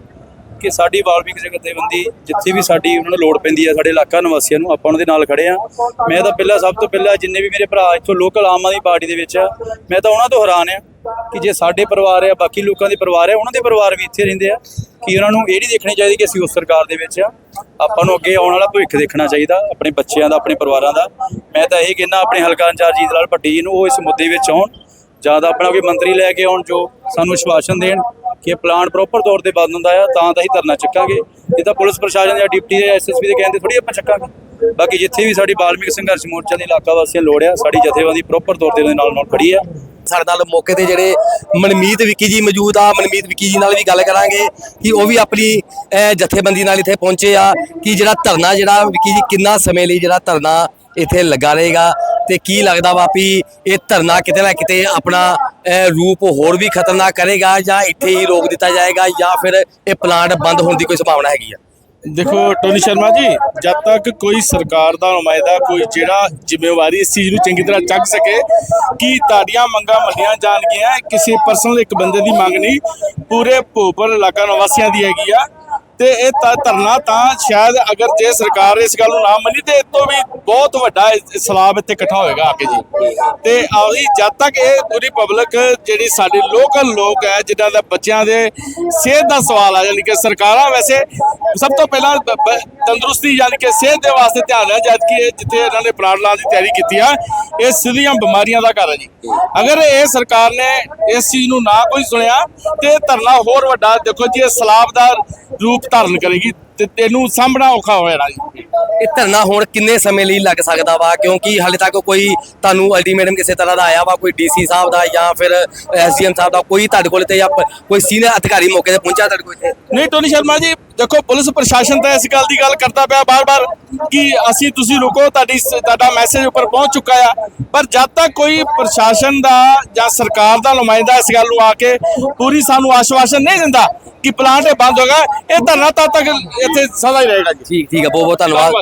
ਕਿ ਸਾਡੀ ਵਾਲਮੀਕ ਜਥੇਬੰਦੀ ਜਿੱਥੇ ਵੀ ਸਾਡੀ ਉਹਨਾਂ ਨੂੰ ਲੋੜ ਪੈਂਦੀ ਆ ਸਾਡੇ ਇਲਾਕਾ ਨਿਵਾਸੀਆਂ ਨੂੰ ਆਪਾਂ ਉਹਨਾਂ ਦੇ ਨਾਲ ਖੜੇ ਆ ਮੈਂ ਤਾਂ ਪਹਿਲਾਂ ਸਭ ਤੋਂ ਪਹਿਲਾਂ ਜਿੰਨੇ ਵੀ ਮੇਰੇ ਭਰਾ ਇੱਥੋਂ ਲੋਕਲ ਆਮ ਆਦਮੀ ਪਾਰਟੀ ਦੇ ਵਿੱਚ ਆ, ਮੈਂ ਤਾਂ ਉਹਨਾਂ ਤੋਂ ਹੈਰਾਨ ਆ ਕਿ ਜੇ ਸਾਡੇ ਪਰਿਵਾਰ ਆ, ਬਾਕੀ ਲੋਕਾਂ ਦੇ ਪਰਿਵਾਰ ਆ, ਉਹਨਾਂ ਦੇ ਪਰਿਵਾਰ ਵੀ ਇੱਥੇ ਰਹਿੰਦੇ ਆ, ਕਿ ਉਹਨਾਂ ਨੂੰ ਇਹ ਨਹੀਂ ਦੇਖਣੀ ਚਾਹੀਦੀ ਕਿ ਅਸੀਂ ਉਸ ਸਰਕਾਰ ਦੇ ਵਿੱਚ ਆ। ਆਪਾਂ ਨੂੰ ਅੱਗੇ ਆਉਣ ਵਾਲਾ ਭਵਿੱਖ ਦੇਖਣਾ ਚਾਹੀਦਾ, ਆਪਣੇ ਬੱਚਿਆਂ ਦਾ, ਆਪਣੇ ਪਰਿਵਾਰਾਂ ਦਾ। ਮੈਂ ਤਾਂ ਇਹ ਕਹਿੰਦਾ, ਆਪਣੇ ਹਲਕਾ ਇੰਚਾਰਜ ਜੀਤ ਲਾਲ ਭੱਟੀ ਜੀ ਨੂੰ ਉਹ ਇਸ ਮੁੱਦੇ ਵਿੱਚ ਆਉਣ। ਜ਼ਿਆਦਾ ਆਪਣਾ ਕੋਈ ਮੰਤਰੀ ਲੈ ਕੇ ਆਉਣ ਜੋ ਸਾਨੂੰ ਵਿਸ਼ਵਾਸਨ ਦੇਣ ਕਿ ਪਲਾਨ ਪ੍ਰੋਪਰ ਤੌਰ ਤੇ ਬੰਦ ਹੁੰਦਾ ਆ, ਤਾਂ ਤਾਂ ਹੀ ਧਰਨਾ ਚੱਕਾਂਗੇ। ਇਹ ਤਾਂ ਪੁਲਿਸ ਪ੍ਰਸ਼ਾਸਨ ਜਾਂ ਡਿਪਟੀ ਦੇ ਐਸਐਸਪੀ ਦੇ ਕਹਿੰਦੇ ਥੋੜੀ ਆਪਾਂ ਚੱਕਾਂਗੇ। ਬਾਕੀ ਜਿੱਥੇ ਵੀ ਸਾਡੀ ਬਾਲਮੀਕ ਸੰਘਰਸ਼ ਮੋਰਚਾ ਦੇ ਇਲਾਕਾ ਵਾਸੀਆਂ ਲੋੜ ਆ, ਸਾਡੀ ਜਥੇਬੰਦੀ ਪ੍ਰੋਪਰ ਤੌਰ ਤੇ ਉਹਦੇ ਨਾਲ ਨਾਲ ਖੜੀ ਆ। ਸਾਡੇ ਨਾਲ ਮੌਕੇ ਤੇ ਜਿਹੜੇ ਮਨਮੀਤ ਵਿੱਕੀ ਜੀ ਮੌਜੂਦ ਆ, ਮਨਮੀਤ ਵਿੱਕੀ ਜੀ ਨਾਲ ਵੀ ਗੱਲ ਕਰਾਂਗੇ ਕਿ ਉਹ ਵੀ ਆਪਣੀ ਜਥੇਬੰਦੀ ਨਾਲ ਇੱਥੇ ਪਹੁੰਚੇ ਆ ਕਿ ਜਿਹੜਾ ਧਰਨਾ ਜਿਹੜਾ ਵਿੱਕੀ ਜੀ ਕਿੰਨਾ ਸਮੇਂ ਲਈ ਜਿਹੜਾ ਧਰਨਾ ਇੱਥੇ ਲੱਗਾ ਰਹੇਗਾ ਤੇ ਕੀ ਲੱਗਦਾ ਵਾ ਵੀ ਇਹ ਧਰਨਾ ਕਿਤੇ ਨਾ ਕਿਤੇ ਆਪਣਾ ਰੂਪ ਹੋਰ ਵੀ ਖਤਰਨਾਕ ਕਰੇਗਾ ਜਾਂ ਇੱਥੇ ਹੀ ਰੋਕ ਦਿੱਤਾ ਜਾਏਗਾ ਜਾਂ ਫਿਰ ਇਹ ਪਲਾਂਟ ਬੰਦ ਹੋਣ ਦੀ ਕੋਈ ਸੰਭਾਵਨਾ ਹੈਗੀ ਆ? ਦੇਖੋ, ਟੋਨੀ ਸ਼ਰਮਾ ਜੀ, ਜਦ ਤੱਕ ਕੋਈ ਸਰਕਾਰ ਦਾ ਨੁਮਾਇੰਦਾ, ਕੋਈ ਜਿਹੜਾ ਜ਼ਿੰਮੇਵਾਰੀ ਇਸ ਚੀਜ਼ ਨੂੰ ਚੰਗੀ ਤਰ੍ਹਾਂ ਚੱਕ ਸਕੇ ਕਿ ਤੁਹਾਡੀਆਂ ਮੰਗਾਂ ਮੰਨੀਆਂ ਜਾਣਗੀਆਂ ਕਿਸੇ ਪਰਸਨਲ ਇੱਕ ਬੰਦੇ ਦੀ ਮੰਗ ਨਹੀਂ, ਪੂਰੇ ਭੋਪਰ ਇਲਾਕਾ ਨਿਵਾਸੀਆਂ ਦੀ ਹੈਗੀ ਆ। ਤੇ ਇਹ ਧਰਨਾ ਤਾਂ ਸ਼ਾਇਦ ਅਗਰ ਜੇ ਸਰਕਾਰ ਇਸ ਗੱਲ ਨੂੰ ਨਾ ਮੰਨੀ ਤੇ ਇਹ ਤੋਂ ਵੀ ਬਹੁਤ ਵੱਡਾ ਸਲਾਬ ਇੱਥੇ ਇਕੱਠਾ ਹੋਏਗਾ ਆ ਕੇ ਜੀ। ਤੇ ਆਹੀ ਜਦ ਤੱਕ ਇਹ ਪੂਰੀ ਪਬਲਿਕ ਜਿਹੜੀ ਸਾਡੇ ਲੋਕਲ ਲੋਕ ਹੈ, ਜਿਨ੍ਹਾਂ ਦਾ ਬੱਚਿਆਂ ਦੇ ਸਿਹਤ ਦਾ ਸਵਾਲ ਆ, ਯਾਨੀ ਕਿ ਸਰਕਾਰਾਂ ਵੈਸੇ ਸਭ ਤੋਂ ਪਹਿਲਾਂ ਤੰਦਰੁਸਤੀ ਯਾਨੀ ਕਿ ਸਿਹਤ ਦੇ ਵਾਸਤੇ ਧਿਆਨ ਹੈ ਜਦ ਕਿ ਇਹ ਜਿੱਥੇ ਇਹਨਾਂ ਨੇ ਪਲਾਟ ਲਾਉਣ ਦੀ ਤਿਆਰੀ ਕੀਤੀ ਆ, ਇਹ ਸਿੱਧੀਆਂ ਬਿਮਾਰੀਆਂ ਦਾ ਘਰ ਹੈ ਜੀ। ਅਗਰ ਇਹ ਸਰਕਾਰ ਨੇ ਇਸ ਚੀਜ਼ ਨੂੰ ਨਾ ਕੋਈ ਸੁਣਿਆ, ਤੇ ਇਹ ਧਰਨਾ ਹੋਰ ਵੱਡਾ, ਦੇਖੋ ਜੀ, ਇਹ ਸਲਾਬ ਦਾ ਰੂਪ ਧਾਰਨ ਕਰੇਗੀ। ਤੇ ਤੈਨੂੰ ਸਾਹਮਣਾ ਔਖਾ ਹੋ ਜਾਣਾ ਜੀ। ਇਹ ਧਰਨਾ ਹੁਣ ਕਿੰਨੇ ਸਮੇਂ ਲਈ ਲੱਗ ਸਕਦਾ ਵਾ? ਕਿਉਂਕਿ ਹਾਲੇ ਤੱਕ ਕੋਈ ਤੁਹਾਨੂੰ ਅਲਟੀਮੇਟਮ ਕਿਸੇ ਤਰ੍ਹਾਂ ਦਾ ਆਇਆ ਵਾ? ਕੋਈ ਡੀਸੀ ਸਾਹਿਬ ਦਾ ਜਾਂ ਫਿਰ ਐਸਡੀਐਮ ਸਾਹਿਬ ਦਾ? ਕੋਈ ਤੁਹਾਡੇ ਕੋਲ ਤੇ ਜਾਂ ਕੋਈ ਸੀਨੀਅਰ ਅਧਿਕਾਰੀ ਮੌਕੇ ਤੇ ਪਹੁੰਚਿਆ ਤੁਹਾਡੇ ਕੋਲ? ਇੱਥੇ ਨਹੀਂ ਟੋਨੀ ਸ਼ਰਮਾ ਜੀ ਦੇਖੋ ਪੁਲਿਸ ਪ੍ਰਸ਼ਾਸਨ ਤਾਂ ਇਸ ਗੱਲ ਦੀ ਗੱਲ ਕਰਦਾ ਪਿਆ ਬਾਰ-ਬਾਰ ਕਿ ਅਸੀਂ ਤੁਸੀਂ ਰੁਕੋ ਤੁਹਾਡੀ ਤੁਹਾਡਾ ਮੈਸੇਜ ਉੱਪਰ ਪਹੁੰਚ ਚੁੱਕਾ ਆ। ਪਰ ਜਦ ਤੱਕ ਕੋਈ ਪ੍ਰਸ਼ਾਸਨ ਦਾ ਜਾਂ ਸਰਕਾਰ ਦਾ ਨੁਮਾਇੰਦਾ ਇਸ ਗੱਲ ਨੂੰ ਆ ਕੇ ਪੂਰੀ ਸਾਨੂੰ ਆਸ਼ਵਾਸਨ ਨਹੀਂ ਦਿੰਦਾ ਕਿ ਪਲਾਂਟ ਇਹ ਬੰਦ ਹੋਗਾ ਇਹ ਧਰਨਾ ਤਦ ਤੱਕ ਇੱਥੇ ਸਦਾ ਹੀ ਰਹੇਗਾ ਜੀ। ਠੀਕ ਠੀਕ ਹੈ ਬਹੁਤ ਬਹੁਤ ਧੰਨਵਾਦ।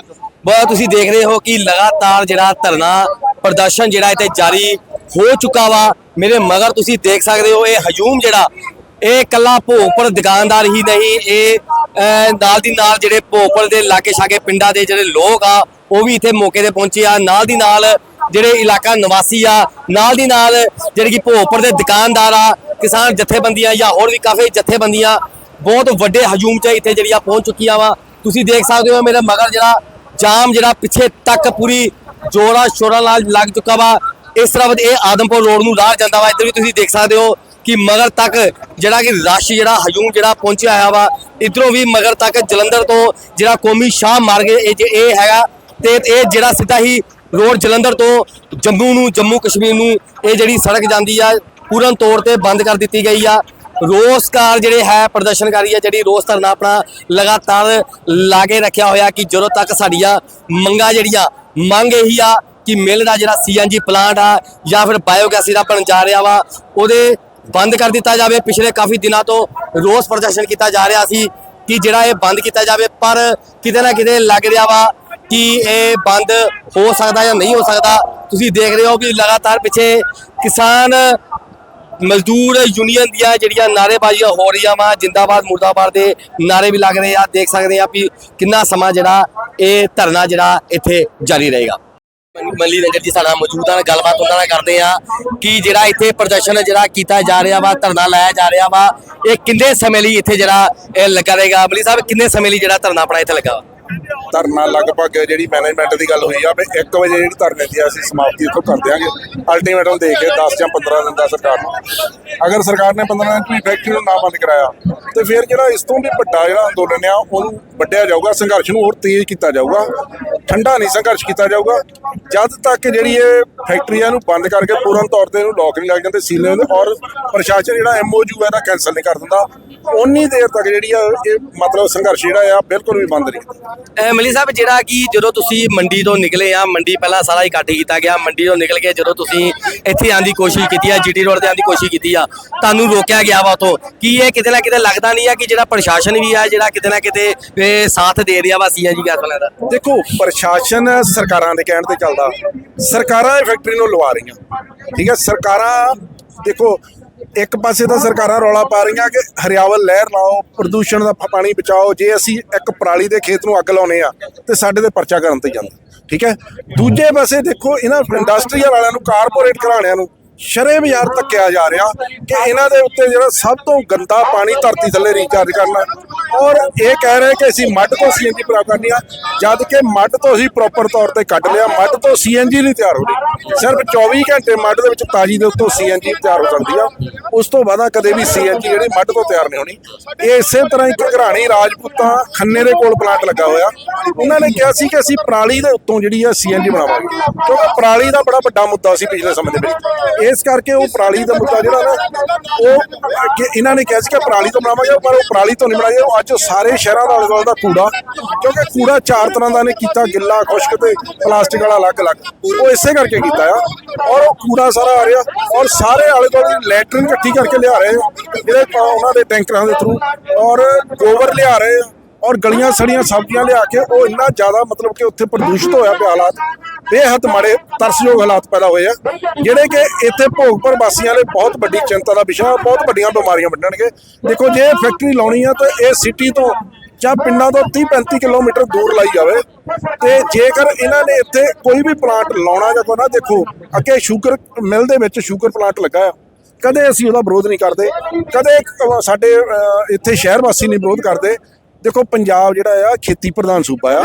ਬਹੁਤ ਤੁਸੀਂ ਦੇਖ ਰਹੇ ਹੋ ਕਿ ਲਗਾਤਾਰ ਜਿਹੜਾ ਧਰਨਾ ਪ੍ਰਦਰਸ਼ਨ ਜਿਹੜਾ ਇੱਥੇ ਜਾਰੀ ਹੋ ਚੁੱਕਾ ਵਾ। ਮੇਰੇ ਮਗਰ ਤੁਸੀਂ ਦੇਖ ਸਕਦੇ ਹੋ, ਇਹ ਹਜੂਮ ਜਿਹੜਾ, ਇਹ ਕੱਲਾ ਭੋਗਪੁਰ ਦੁਕਾਨਦਾਰ ਹੀ ਨਹੀਂ, ਇਹ ਨਾਲ ਦੀ ਨਾਲ ਜਿਹੜੇ ਭੋਗਪੁਰ ਦੇ ਲਾਗੇ ਛਾਗੇ ਪਿੰਡਾਂ ਦੇ ਜਿਹੜੇ ਲੋਕ ਆ, ਉਹ ਵੀ ਇੱਥੇ ਮੌਕੇ ਤੇ ਪਹੁੰਚੇ ਆ। ਨਾਲ ਦੀ ਨਾਲ ਜਿਹੜੇ ਇਲਾਕਾ ਨਿਵਾਸੀ ਆ, ਨਾਲ ਦੀ ਨਾਲ ਜਿਹੜੇ ਕਿ ਭੋਗਪੁਰ ਦੇ ਦੁਕਾਨਦਾਰ ਆ, ਕਿਸਾਨ ਜਥੇਬੰਦੀਆਂ ਜਾਂ ਹੋਰ ਵੀ ਕਾਫੀ ਜਥੇਬੰਦੀਆਂ ਬਹੁਤ ਵੱਡੇ ਹਜੂਮ 'ਚ ਇੱਥੇ ਜਿਹੜੀਆਂ ਪਹੁੰਚ ਚੁੱਕੀਆਂ ਵਾ। ਤੁਸੀਂ ਦੇਖ ਸਕਦੇ ਹੋ ਮੇਰੇ ਮਗਰ ਜਿਹੜਾ ਜਾਮ ਜਿਹੜਾ ਪਿੱਛੇ ਤੱਕ ਪੂਰੀ ਜੋਰਾਂ ਸ਼ੋਰਾਂ ਨਾਲ ਲੱਗ ਚੁੱਕਾ ਵਾ। ਇਸ ਤਰ੍ਹਾਂ ਇਹ ਆਦਮਪੁਰ ਰੋਡ ਨੂੰ ਰਾਹ ਜਾਂਦਾ ਵਾ। ਇੱਧਰ ਵੀ ਤੁਸੀਂ ਦੇਖ ਸਕਦੇ ਹੋ ਕਿ ਮਗਰ ਤੱਕ ਜਿਹੜਾ ਕਿ ਰਸ਼ ਜਿਹੜਾ ਹਜੂਮ ਜਿਹੜਾ ਪਹੁੰਚਿਆ ਹੋਇਆ ਵਾ, ਇਧਰੋਂ ਵੀ ਮਗਰ ਤੱਕ ਜਲੰਧਰ ਤੋਂ ਜਿਹੜਾ ਕੌਮੀ ਸ਼ਾਹ ਮਾਰਗ ਇਹ ਜੇ- ਇਹ ਹੈਗਾ ਤੇ ਇਹ ਜਿਹੜਾ ਸਿੱਧਾ ਹੀ ਰੋਡ ਜਲੰਧਰ ਤੋਂ ਜੰਮੂ ਨੂੰ, ਜੰਮੂ ਕਸ਼ਮੀਰ ਨੂੰ ਇਹ ਜਿਹੜੀ ਸੜਕ ਜਾਂਦੀ ਆ, ਪੂਰਨ ਤੌਰ ਤੇ ਬੰਦ ਕਰ ਦਿੱਤੀ ਗਈ ਆ। ਰੋਸਕਾਰ ਜਿਹੜੇ ਹੈ ਪ੍ਰਦਰਸ਼ਨਕਾਰੀ ਹੈ, ਜਿਹੜੀ ਰੋਸ ਧਰਨਾ ਆਪਣਾ ਲਗਾਤਾਰ ਲਾ ਕੇ ਰੱਖਿਆ ਹੋਇਆ ਕਿ ਜਦੋਂ ਤੱਕ ਸਾਡੀਆਂ ਮੰਗਾਂ ਜਿਹੜੀਆਂ ਮੰਗ ਇਹੀ ਆ ਕਿ ਮਿਲ ਦਾ ਜਿਹੜਾ ਸੀਐਨਜੀ ਪਲਾਂਟ ਆ ਜਾਂ ਫਿਰ ਬਾਇਓਗੈਸ ਜਿਹੜਾ ਬਣ ਜਾ ਰਿਹਾ ਵਾ, ਉਹਦੇ ਬੰਦ ਕਰ ਦਿੱਤਾ ਜਾਵੇ। ਪਿਛਲੇ ਕਾਫੀ ਦਿਨਾਂ ਤੋਂ ਰੋਸ ਪ੍ਰਦਰਸ਼ਨ ਕੀਤਾ ਜਾ ਰਿਹਾ ਸੀ ਕਿ ਜਿਹੜਾ ਇਹ ਬੰਦ ਕੀਤਾ ਜਾਵੇ, ਪਰ ਕਿਤੇ ਨਾ ਕਿਤੇ ਲੱਗ ਰਿਹਾ ਵਾ ਕਿ ਇਹ ਬੰਦ ਹੋ ਸਕਦਾ ਜਾਂ ਨਹੀਂ ਹੋ ਸਕਦਾ। ਤੁਸੀਂ ਦੇਖ ਰਹੇ ਹੋ ਕਿ ਲਗਾਤਾਰ ਪਿੱਛੇ ਕਿਸਾਨ ਮਜ਼ਦੂਰ ਯੂਨੀਅਨ ਦੀਆਂ ਜਿਹੜੀਆਂ ਨਾਰੇਬਾਜ਼ੀਆਂ ਹੋ ਰਹੀਆਂ ਵਾ, ਜਿੰਦਾਬਾਦ, ਮੁਰਦਾਬਾਦ ਦੇ ਨਾਰੇ ਵੀ ਲੱਗ ਰਹੇ ਆ, ਦੇਖ ਸਕਦੇ ਆ ਵੀ ਕਿੰਨਾ ਸਮਾਂ ਜਿਹੜਾ ਇਹ ਧਰਨਾ ਜਿਹੜਾ ਇੱਥੇ ਜਾਰੀ ਰਹੇਗਾ। ਮੱਲੀ ਰੰਜਨ ਜੀ ਸਾਡਾ ਮੌਜੂਦ ਹਨ ਗੱਲਬਾਤ ਉਹਨਾਂ ਨਾਲ ਕਰਦੇ ਆ ਕਿ ਜਿਹੜਾ ਇੱਥੇ ਪ੍ਰਦਰਸ਼ਨ ਜਿਹੜਾ ਕੀਤਾ ਜਾ ਰਿਹਾ ਵਾ, ਧਰਨਾ ਲਾਇਆ ਜਾ ਰਿਹਾ ਵਾ, ਇਹ ਕਿੰਨੇ ਸਮੇਂ ਲਈ ਇੱਥੇ ਜਿਹੜਾ ਇਹ ਲੱਗਾ ਰਹੇਗਾ? ਮੱਲੀ ਸਾਹਿਬ, ਕਿੰਨੇ ਸਮੇਂ ਲਈ ਜਿਹੜਾ ਧਰਨਾ ਆਪਣਾ ਇੱਥੇ ਲੱਗਾ ਵਾ? ਧਰਨਾ ਲਗਭਗ ਜਿਹੜੀ ਮੈਨੇਜਮੈਂਟ ਦੀ ਗੱਲ ਹੋਈ ਆ ਵੀ 1 ਵਜੇ ਜਿਹੜੀ ਧਰਨੇ ਦੀ ਆ ਅਸੀਂ ਸਮਾਪਤੀ ਇੱਥੋਂ ਕਰ ਦਿਆਂਗੇ। ਅਲਟੀਮੇਟਮ ਦੇ ਕੇ 10 ਜਾਂ 15 ਦਿਨ ਦਾ ਸਰਕਾਰ ਨੂੰ। ਅਗਰ ਸਰਕਾਰ ਨੇ 15 ਦਿਨ ਵੀ ਫੈਕਟਰੀ ਨੂੰ ਨਾ ਬੰਦ ਕਰਾਇਆ, ਤੇ ਫਿਰ ਜਿਹੜਾ ਇਸ ਤੋਂ ਵੀ ਵੱਡਾ ਜਿਹੜਾ ਅੰਦੋਲਨ ਆ, ਉਹਨੂੰ ਵੱਡਿਆ ਜਾਊਗਾ, ਸੰਘਰਸ਼ ਨੂੰ ਹੋਰ ਤੇਜ਼ ਕੀਤਾ ਜਾਊਗਾ। ਠੰਡਾ ਨਹੀਂ ਸੰਘਰਸ਼ ਕੀਤਾ ਜਾਊਗਾ। ਜਦ ਤੱਕ ਜਿਹੜੀ ਇਹ ਫੈਕਟਰੀਆਂ ਨੂੰ ਬੰਦ ਕਰਕੇ ਪੂਰਨ ਤੌਰ ਤੇ ਇਹਨੂੰ ਲੋਕ ਨਹੀਂ ਲੱਗ ਜਾਂਦੇ ਸੀਲ ਨਹੀਂ ਹੁੰਦੇ ਔਰ ਪ੍ਰਸ਼ਾਸਨ ਜਿਹੜਾ ਐਮਓਯੂ ਹੈ ਨਾ ਕੈਨਸਲ ਨਹੀਂ ਕਰ ਦਿੰਦਾ। ਉਨੀ ਦੇਰ ਤੱਕ ਜਿਹੜੀ ਆ ਇਹ ਮਤਲਬ ਸੰਘਰਸ਼ ਜਿਹੜਾ ਆ ਬਿਲਕੁਲ ਵੀ ਬੰਦ ਨਹੀਂ। ਮਲੀ ਸਾਹਿਬ ਜਿਹੜਾ ਕਿ ਜਦੋਂ ਤੁਸੀਂ ਮੰਡੀ ਤੋਂ ਨਿਕਲੇ ਆ ਮੰਡੀ ਪਹਿਲਾਂ ਸਾਰਾ ਇਕੱਠ ਕੀਤਾ ਗਿਆ। ਮੰਡੀ ਤੋਂ ਨਿਕਲ ਕੇ ਜਦੋਂ ਤੁਸੀਂ ਇੱਥੇ ਆਉਣ ਦੀ ਕੋਸ਼ਿਸ਼ ਕੀਤੀ ਆ ਜੀਟੀ ਰੋਡ ਤੇ ਆਉਣ ਦੀ ਕੋਸ਼ਿਸ਼ ਕੀਤੀ ਆ ਤੁਹਾਨੂੰ ਰੋਕਿਆ ਗਿਆ ਵਾ ਉਤੋਂ ਕੀ ਇਹ ਕਿਤੇ ਨਾ ਕਿਤੇ ਲੱਗਦਾ ਨਹੀਂ ਆ ਕਿ ਜਿਹੜਾ ਪ੍ਰਸ਼ਾਸਨ ਵੀ ਆ ਜਿਹੜਾ ਕਿਤੇ ਨਾ ਕਿਤੇ ਸਾਥ ਦੇ ਰਿਹਾ ਵਾ ਸੀਐਨਜੀ ਗੈਸ ਵਾਲਿਆਂ ਦਾ? ਦੇਖੋ ਪ੍ਰਸ਼ਾਸਨ ਸਰਕਾਰਾਂ ਦੇ ਕਹਿਣ ਤੇ ਚੱਲਦਾ। ਸਰਕਾਰਾਂ ਇਹ ਫੈਕਟਰੀ ਨੂੰ ਲਵਾ ਰਹੀਆਂ। ਠੀਕ ਹੈ, ਸਰਕਾਰਾਂ, ਦੇਖੋ, ਇੱਕ ਪਾਸੇ ਤਾਂ ਸਰਕਾਰਾਂ ਰੌਲਾ ਪਾ ਰਹੀਆਂ ਕਿ ਹਰਿਆਵਲ ਲਹਿਰ ਲਾਓ, ਪ੍ਰਦੂਸ਼ਣ ਦਾ ਪ- ਪਾਣੀ ਬਚਾਓ, ਜੇ ਅਸੀਂ ਇੱਕ ਪਰਾਲੀ ਦੇ ਖੇਤ ਨੂੰ ਅੱਗ ਲਾਉਨੇ ਆ ਤੇ ਸਾਡੇ ਤੇ ਪਰਚਾ ਕਰਨ ਤੇ ਜਾਂਦਾ। ਠੀਕ ਹੈ, ਦੂਜੇ ਪਾਸੇ ਦੇਖੋ, ਇਹਨਾਂ ਇੰਡਸਟਰੀਅਲ ਵਾਲਿਆਂ ਨੂੰ ਕਾਰਪੋਰੇਟ ਘਰਾਣਿਆਂ ਨੂੰ ਸ਼ਰੇ ਬਾਜ਼ਾਰ ਧੱਕਿਆ ਜਾ ਰਿਹਾ ਕਿ ਇਹਨਾਂ ਦੇ ਉੱਤੇ ਜਿਹੜਾ ਸਭ ਤੋਂ ਗੰਦਾ ਪਾਣੀ ਧਰਤੀ ਥੱਲੇ ਰੀਚਾਰਜ ਕਰਨਾ। ਔਰ ਇਹ ਕਹਿ ਰਹੇ ਕਿ ਅਸੀਂ ਮੱਡ ਤੋਂ ਸੀਐਨਜੀ ਪ੍ਰਾਪਤ ਕਰਨੀ ਆ ਜਦ ਕਿ ਮੱਡ ਤੋਂ ਅਸੀਂ ਪ੍ਰੋਪਰ ਤੌਰ ਤੇ ਕੱਢ ਲਿਆ ਮੱਡ ਤੋਂ ਸੀਐਨਜੀ ਨਹੀਂ ਤਿਆਰ ਹੋ ਰਹੀ ਸਿਰਫ 24 ਘੰਟੇ ਮੱਡ ਦੇ ਵਿੱਚ ਤਾਜੀ ਦੇ ਉੱਤੋਂ ਸੀਐਨਜੀ ਤਿਆਰ ਹੋ ਸਕਦੀ ਆ। ਉਸ ਤੋਂ ਬਾਅਦ ਕਦੇ ਵੀ ਸੀਐਨਜੀ ਜਿਹੜੀ ਮੱਢ ਤੋਂ ਤਿਆਰ ਨਹੀਂ ਹੋਣੀ। ਇਹ ਇਸੇ ਤਰ੍ਹਾਂ ਇੱਕ ਘਰਾਣੀ ਰਾਜਪੂਤਾਂ ਖੰਨੇ ਦੇ ਕੋਲ ਪਲਾਂਟ ਲੱਗਾ ਹੋਇਆ। ਉਹਨਾਂ ਨੇ ਕਿਹਾ ਸੀ ਕਿ ਅਸੀਂ ਪਰਾਲੀ ਦੇ ਉੱਤੋਂ ਜਿਹੜੀ ਆ ਸੀਐਨਜੀ ਬਣਾਵਾਂਗੇ। ਕਿਉਂਕਿ ਪਰਾਲੀ ਦਾ ਬੜਾ ਵੱਡਾ ਮੁੱਦਾ ਸੀ ਪਿਛਲੇ ਸਮੇਂ ਦੇ ਵਿੱਚ। ਇਸ ਕਰਕੇ ਉਹ ਪਰਾਲੀ ਦਾ ਮੁੱਦਾ ਜਿਹੜਾ ਨਾ, ਉਹ ਕਿ ਇਹਨਾਂ ਨੇ ਕਿਹਾ ਸੀ ਕਿ ਪਰਾਲੀ ਤੋਂ ਬਣਾਵਾਂਗੇ, ਪਰ ਉਹ ਪਰਾਲੀ ਤੋਂ ਨਹੀਂ ਬਣਾਏ। ਉਹ ਅੱਜ ਸਾਰੇ ਸ਼ਹਿਰਾਂ ਦਾ ਆਲੇ ਦੁਆਲੇ ਦਾ ਕੂੜਾ, ਕਿਉਂਕਿ ਕੂੜਾ ਚਾਰ ਤਰ੍ਹਾਂ ਦਾ ਨੇ ਕੀਤਾ, ਗਿੱਲਾ, ਖੁਸ਼ਕ ਤੇ ਪਲਾਸਟਿਕ ਵਾਲਾ ਅਲੱਗ-ਅਲੱਗ। ਉਹ ਇਸੇ ਕਰਕੇ ਕੀਤਾ ਆ। ਔਰ ਉਹ ਕੂੜਾ ਸਾਰਾ ਆ ਰਿਹਾ। ਔਰ ਸਾਰੇ ਆਲੇ ਦੁਆਲੇ ਦੀ ਲੈਟਰਿਨ ਇਕੱਠੀ ਕਰਕੇ ਲਿਆ ਰਹੇ ਆ, ਜਿਹੜੇ ਪ- ਉਹਨਾਂ ਦੇ ਟੈਂਕਰਾਂ ਦੇ ਥਰੂ ਔਰ ਗੋਬਰ ਲਿਆ ਰਹੇ ਆ ਔਰ ਗਲੀਆਂ ਸੜੀਆਂ ਸਬਜ਼ੀਆਂ ਲਿਆ ਕੇ ਉਹ ਇੰਨਾ ਜ਼ਿਆਦਾ ਮਤਲਬ ਕਿ ਉੱਥੇ ਪ੍ਰਦੂਸ਼ਿਤ ਹੋਇਆ ਪਿਆ ਹਾਲਾਤ ਬੇਹੱਦ ਮਾੜੇ ਤਰਸਯੋਗ ਹਾਲਾਤ ਪੈਦਾ ਹੋਏ ਆ। ਜਿਹੜੇ ਕਿ ਇੱਥੇ ਭੋਗਪੁਰ ਵਾਸੀਆਂ ਲਈ ਬਹੁਤ ਵੱਡੀ ਚਿੰਤਾ ਦਾ ਵਿਸ਼ਾ ਬਹੁਤ ਵੱਡੀਆਂ ਬਿਮਾਰੀਆਂ ਵੱਢਣਗੇ। ਦੇਖੋ ਜੇ ਇਹ ਫੈਕਟਰੀ ਲਾਉਣੀ ਆ ਤਾਂ ਇਹ ਸਿਟੀ ਤੋਂ ਜਾਂ ਪਿੰਡਾਂ ਤੋਂ 30 35 ਕਿਲੋਮੀਟਰ ਦੂਰ ਲਾਈ ਜਾਵੇ। ਤੇ ਜੇਕਰ ਇਹਨਾਂ ਨੇ ਇੱਥੇ ਕੋਈ ਵੀ ਪਲਾਂਟ ਲਾਉਣਾ ਜਾਂ ਕੋਈ ਨਾ ਦੇਖੋ ਅੱਗੇ ਸ਼ੂਗਰ ਮਿਲ ਦੇ ਵਿੱਚ ਸ਼ੂਗਰ ਪਲਾਂਟ ਲੱਗਾ ਆ। ਕਦੇ ਅਸੀਂ ਉਹਦਾ ਵਿਰੋਧ ਨਹੀਂ ਕਰਦੇ ਕਦੇ ਸਾਡੇ ਇੱਥੇ ਸ਼ਹਿਰ ਵਾਸੀ ਨਹੀਂ ਵਿਰੋਧ ਕਰਦੇ। ਦੇਖੋ ਪੰਜਾਬ ਜਿਹੜਾ ਆ ਖੇਤੀ ਪ੍ਰਧਾਨ ਸੂਬਾ ਆ।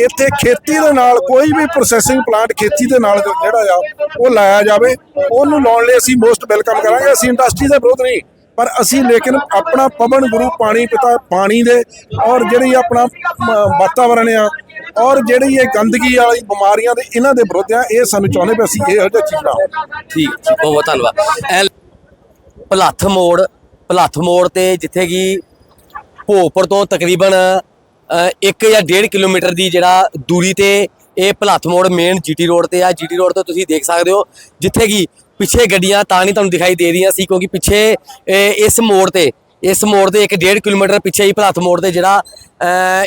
ਇੱਥੇ ਖੇਤੀ ਦੇ ਨਾਲ ਕੋਈ ਵੀ ਪ੍ਰੋਸੈਸਿੰਗ ਪਲਾਂਟ ਖੇਤੀ ਦੇ ਨਾਲ ਜਿਹੜਾ ਆ ਉਹ ਲਾਇਆ ਜਾਵੇ। ਉਹਨੂੰ ਲਾਉਣ ਲਈ ਅਸੀਂ ਮੋਸਟ ਵੈਲਕਮ ਕਰਾਂਗੇ। ਅਸੀਂ ਇੰਡਸਟਰੀ ਦਾ ਵਿਰੋਧ ਨਹੀਂ ਪਰ ਅਸੀਂ ਲੇਕਿਨ ਆਪਣਾ ਪਵਨ ਗੁਰੂ ਪਾਣੀ ਪਿਤਾ ਪਾਣੀ ਦੇ ਔਰ ਜਿਹੜੀ ਆਪਣਾ ਮ, ਵਾਤਾਵਰਣ ਆ ਔਰ ਜਿਹੜੀ ਇਹ ਗੰਦਗੀ ਵਾਲੀ ਬਿਮਾਰੀਆਂ ਦੇ ਇਹਨਾਂ ਦੇ ਵਿਰੁੱਧ ਆ ਇਹ ਸਾਨੂੰ ਚਾਹੁੰਦੇ ਵੀ ਅਸੀਂ ਇਹੋ ਜਿਹੀ ਚੀਜ਼ ਨਾ ਠੀਕ ਠੀਕ ਬਹੁਤ ਬਹੁਤ ਧੰਨਵਾਦ ਭਲੱਥ ਮੋੜ ਭਲੱਥ ਮੋੜ ਤੇ ਜਿੱਥੇ ਕਿ ਭੋਗਪੁਰ ਤੋਂ ਤਕਰੀਬਨ 1 ਜਾਂ 1.5 ਕਿਲੋਮੀਟਰ ਦੀ ਜਿਹੜਾ ਦੂਰੀ ਤੇ ਇਹ ਭਲੱਥ ਮੋੜ ਮੇਨ ਜੀਟੀ ਰੋਡ ਤੇ ਆ। ਜੀਟੀ ਰੋਡ ਤੋਂ ਤੁਸੀਂ ਦੇਖ ਸਕਦੇ ਹੋ, ਜਿੱਥੇ ਕਿ ਪਿੱਛੇ ਗੱਡੀਆਂ ਤਾਂ ਨਹੀਂ ਤੁਹਾਨੂੰ ਦਿਖਾਈ ਦੇ ਰਹੀਆਂ ਸੀ, ਕਿਉਂਕਿ ਪਿੱਛੇ ਇਹ ਇਸ ਮੋੜ ਤੇ, ਇਸ ਮੋੜ ਦੇ 1.5 ਕਿਲੋਮੀਟਰ ਪਿੱਛੇ ਹੀ ਭਲੱਥ ਮੋੜ ਤੇ ਜਿਹੜਾ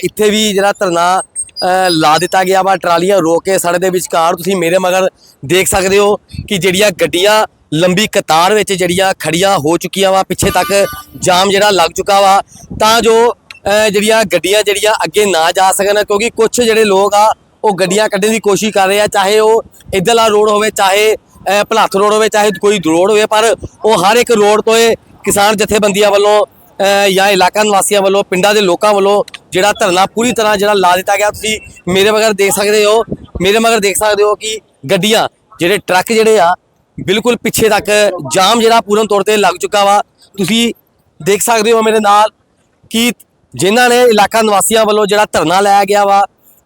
ਇੱਥੇ ਵੀ ਜਿਹੜਾ ਧਰਨਾ ਲਾ ਦਿੱਤਾ ਗਿਆ ਵਾ। ਟਰਾਲੀਆਂ ਰੋਕ ਕੇ ਸੜਕ ਦੇ ਵਿਚਕਾਰ ਤੁਸੀਂ ਮੇਰੇ ਮਗਰ ਦੇਖ ਸਕਦੇ ਹੋ ਕਿ ਜਿਹੜੀਆਂ ਗੱਡੀਆਂ ਲੰਬੀ ਕਤਾਰ ਵਿੱਚ ਜਿਹੜੀਆਂ ਖੜੀਆਂ ਹੋ ਚੁੱਕੀਆਂ ਵਾ, ਪਿੱਛੇ ਤੱਕ ਜਾਮ ਜਿਹੜਾ ਲੱਗ ਚੁੱਕਾ ਵਾ, ਤਾਂ ਜੋ ਜਿਹੜੀਆਂ ਗੱਡੀਆਂ ਜਿਹੜੀਆਂ ਅੱਗੇ ਨਾ ਜਾ ਸਕਣ, ਕਿਉਂਕਿ ਕੁਝ ਜਿਹੜੇ ਲੋਕ ਆ, ਉਹ ਗੱਡੀਆਂ ਕੱਢਣ ਦੀ ਕੋਸ਼ਿਸ਼ ਕਰ ਰਹੇ ਆ, ਚਾਹੇ ਉਹ ਇੱਧਰਲਾ ਰੋਡ ਹੋਵੇ, ਚਾਹੇ, ਅਹ ਭਲਾਥ ਰੋਡ ਹੋਵੇ, ਚਾਹੇ ਕੋਈ ਰੋਡ ਹੋਵੇ, ਪਰ ਉਹ ਹਰ ਇੱਕ ਰੋਡ ਤੋਂ ਇਹ ਕਿਸਾਨ ਜਥੇਬੰਦੀਆਂ ਵੱਲੋਂ ਜਾਂ ਇਲਾਕਾ ਨਿਵਾਸੀਆਂ ਵੱਲੋਂ, ਪਿੰਡਾਂ ਦੇ ਲੋਕਾਂ ਵੱਲੋਂ ਜਿਹੜਾ ਧਰਨਾ ਪੂਰੀ ਤਰ੍ਹਾਂ ਜਿਹੜਾ ਲਾ ਦਿੱਤਾ ਗਿਆ। ਤੁਸੀਂ ਮੇਰੇ ਮਗਰ ਦੇਖ ਸਕਦੇ ਹੋ, ਮੇਰੇ ਮਗਰ ਦੇਖ ਸਕਦੇ ਹੋ ਕਿ ਗੱਡੀਆਂ, ਜਿਹੜੇ ਟਰੱਕ ਜਿਹੜੇ ਆ ਬਿਲਕੁਲ ਪਿੱਛੇ ਤੱਕ ਜਾਮ ਜਿਹੜਾ ਪੂਰਨ ਤੌਰ ਤੇ ਲੱਗ ਚੁੱਕਾ ਵਾ। ਤੁਸੀਂ ਦੇਖ ਸਕਦੇ ਹੋ ਮੇਰੇ ਨਾਲ ਕਿ ਜਿਨ੍ਹਾਂ ਨੇ ਇਲਾਕਾ ਨਿਵਾਸੀਆਂ ਵੱਲੋਂ ਜਿਹੜਾ ਧਰਨਾ ਲਾਇਆ ਗਿਆ ਵਾ,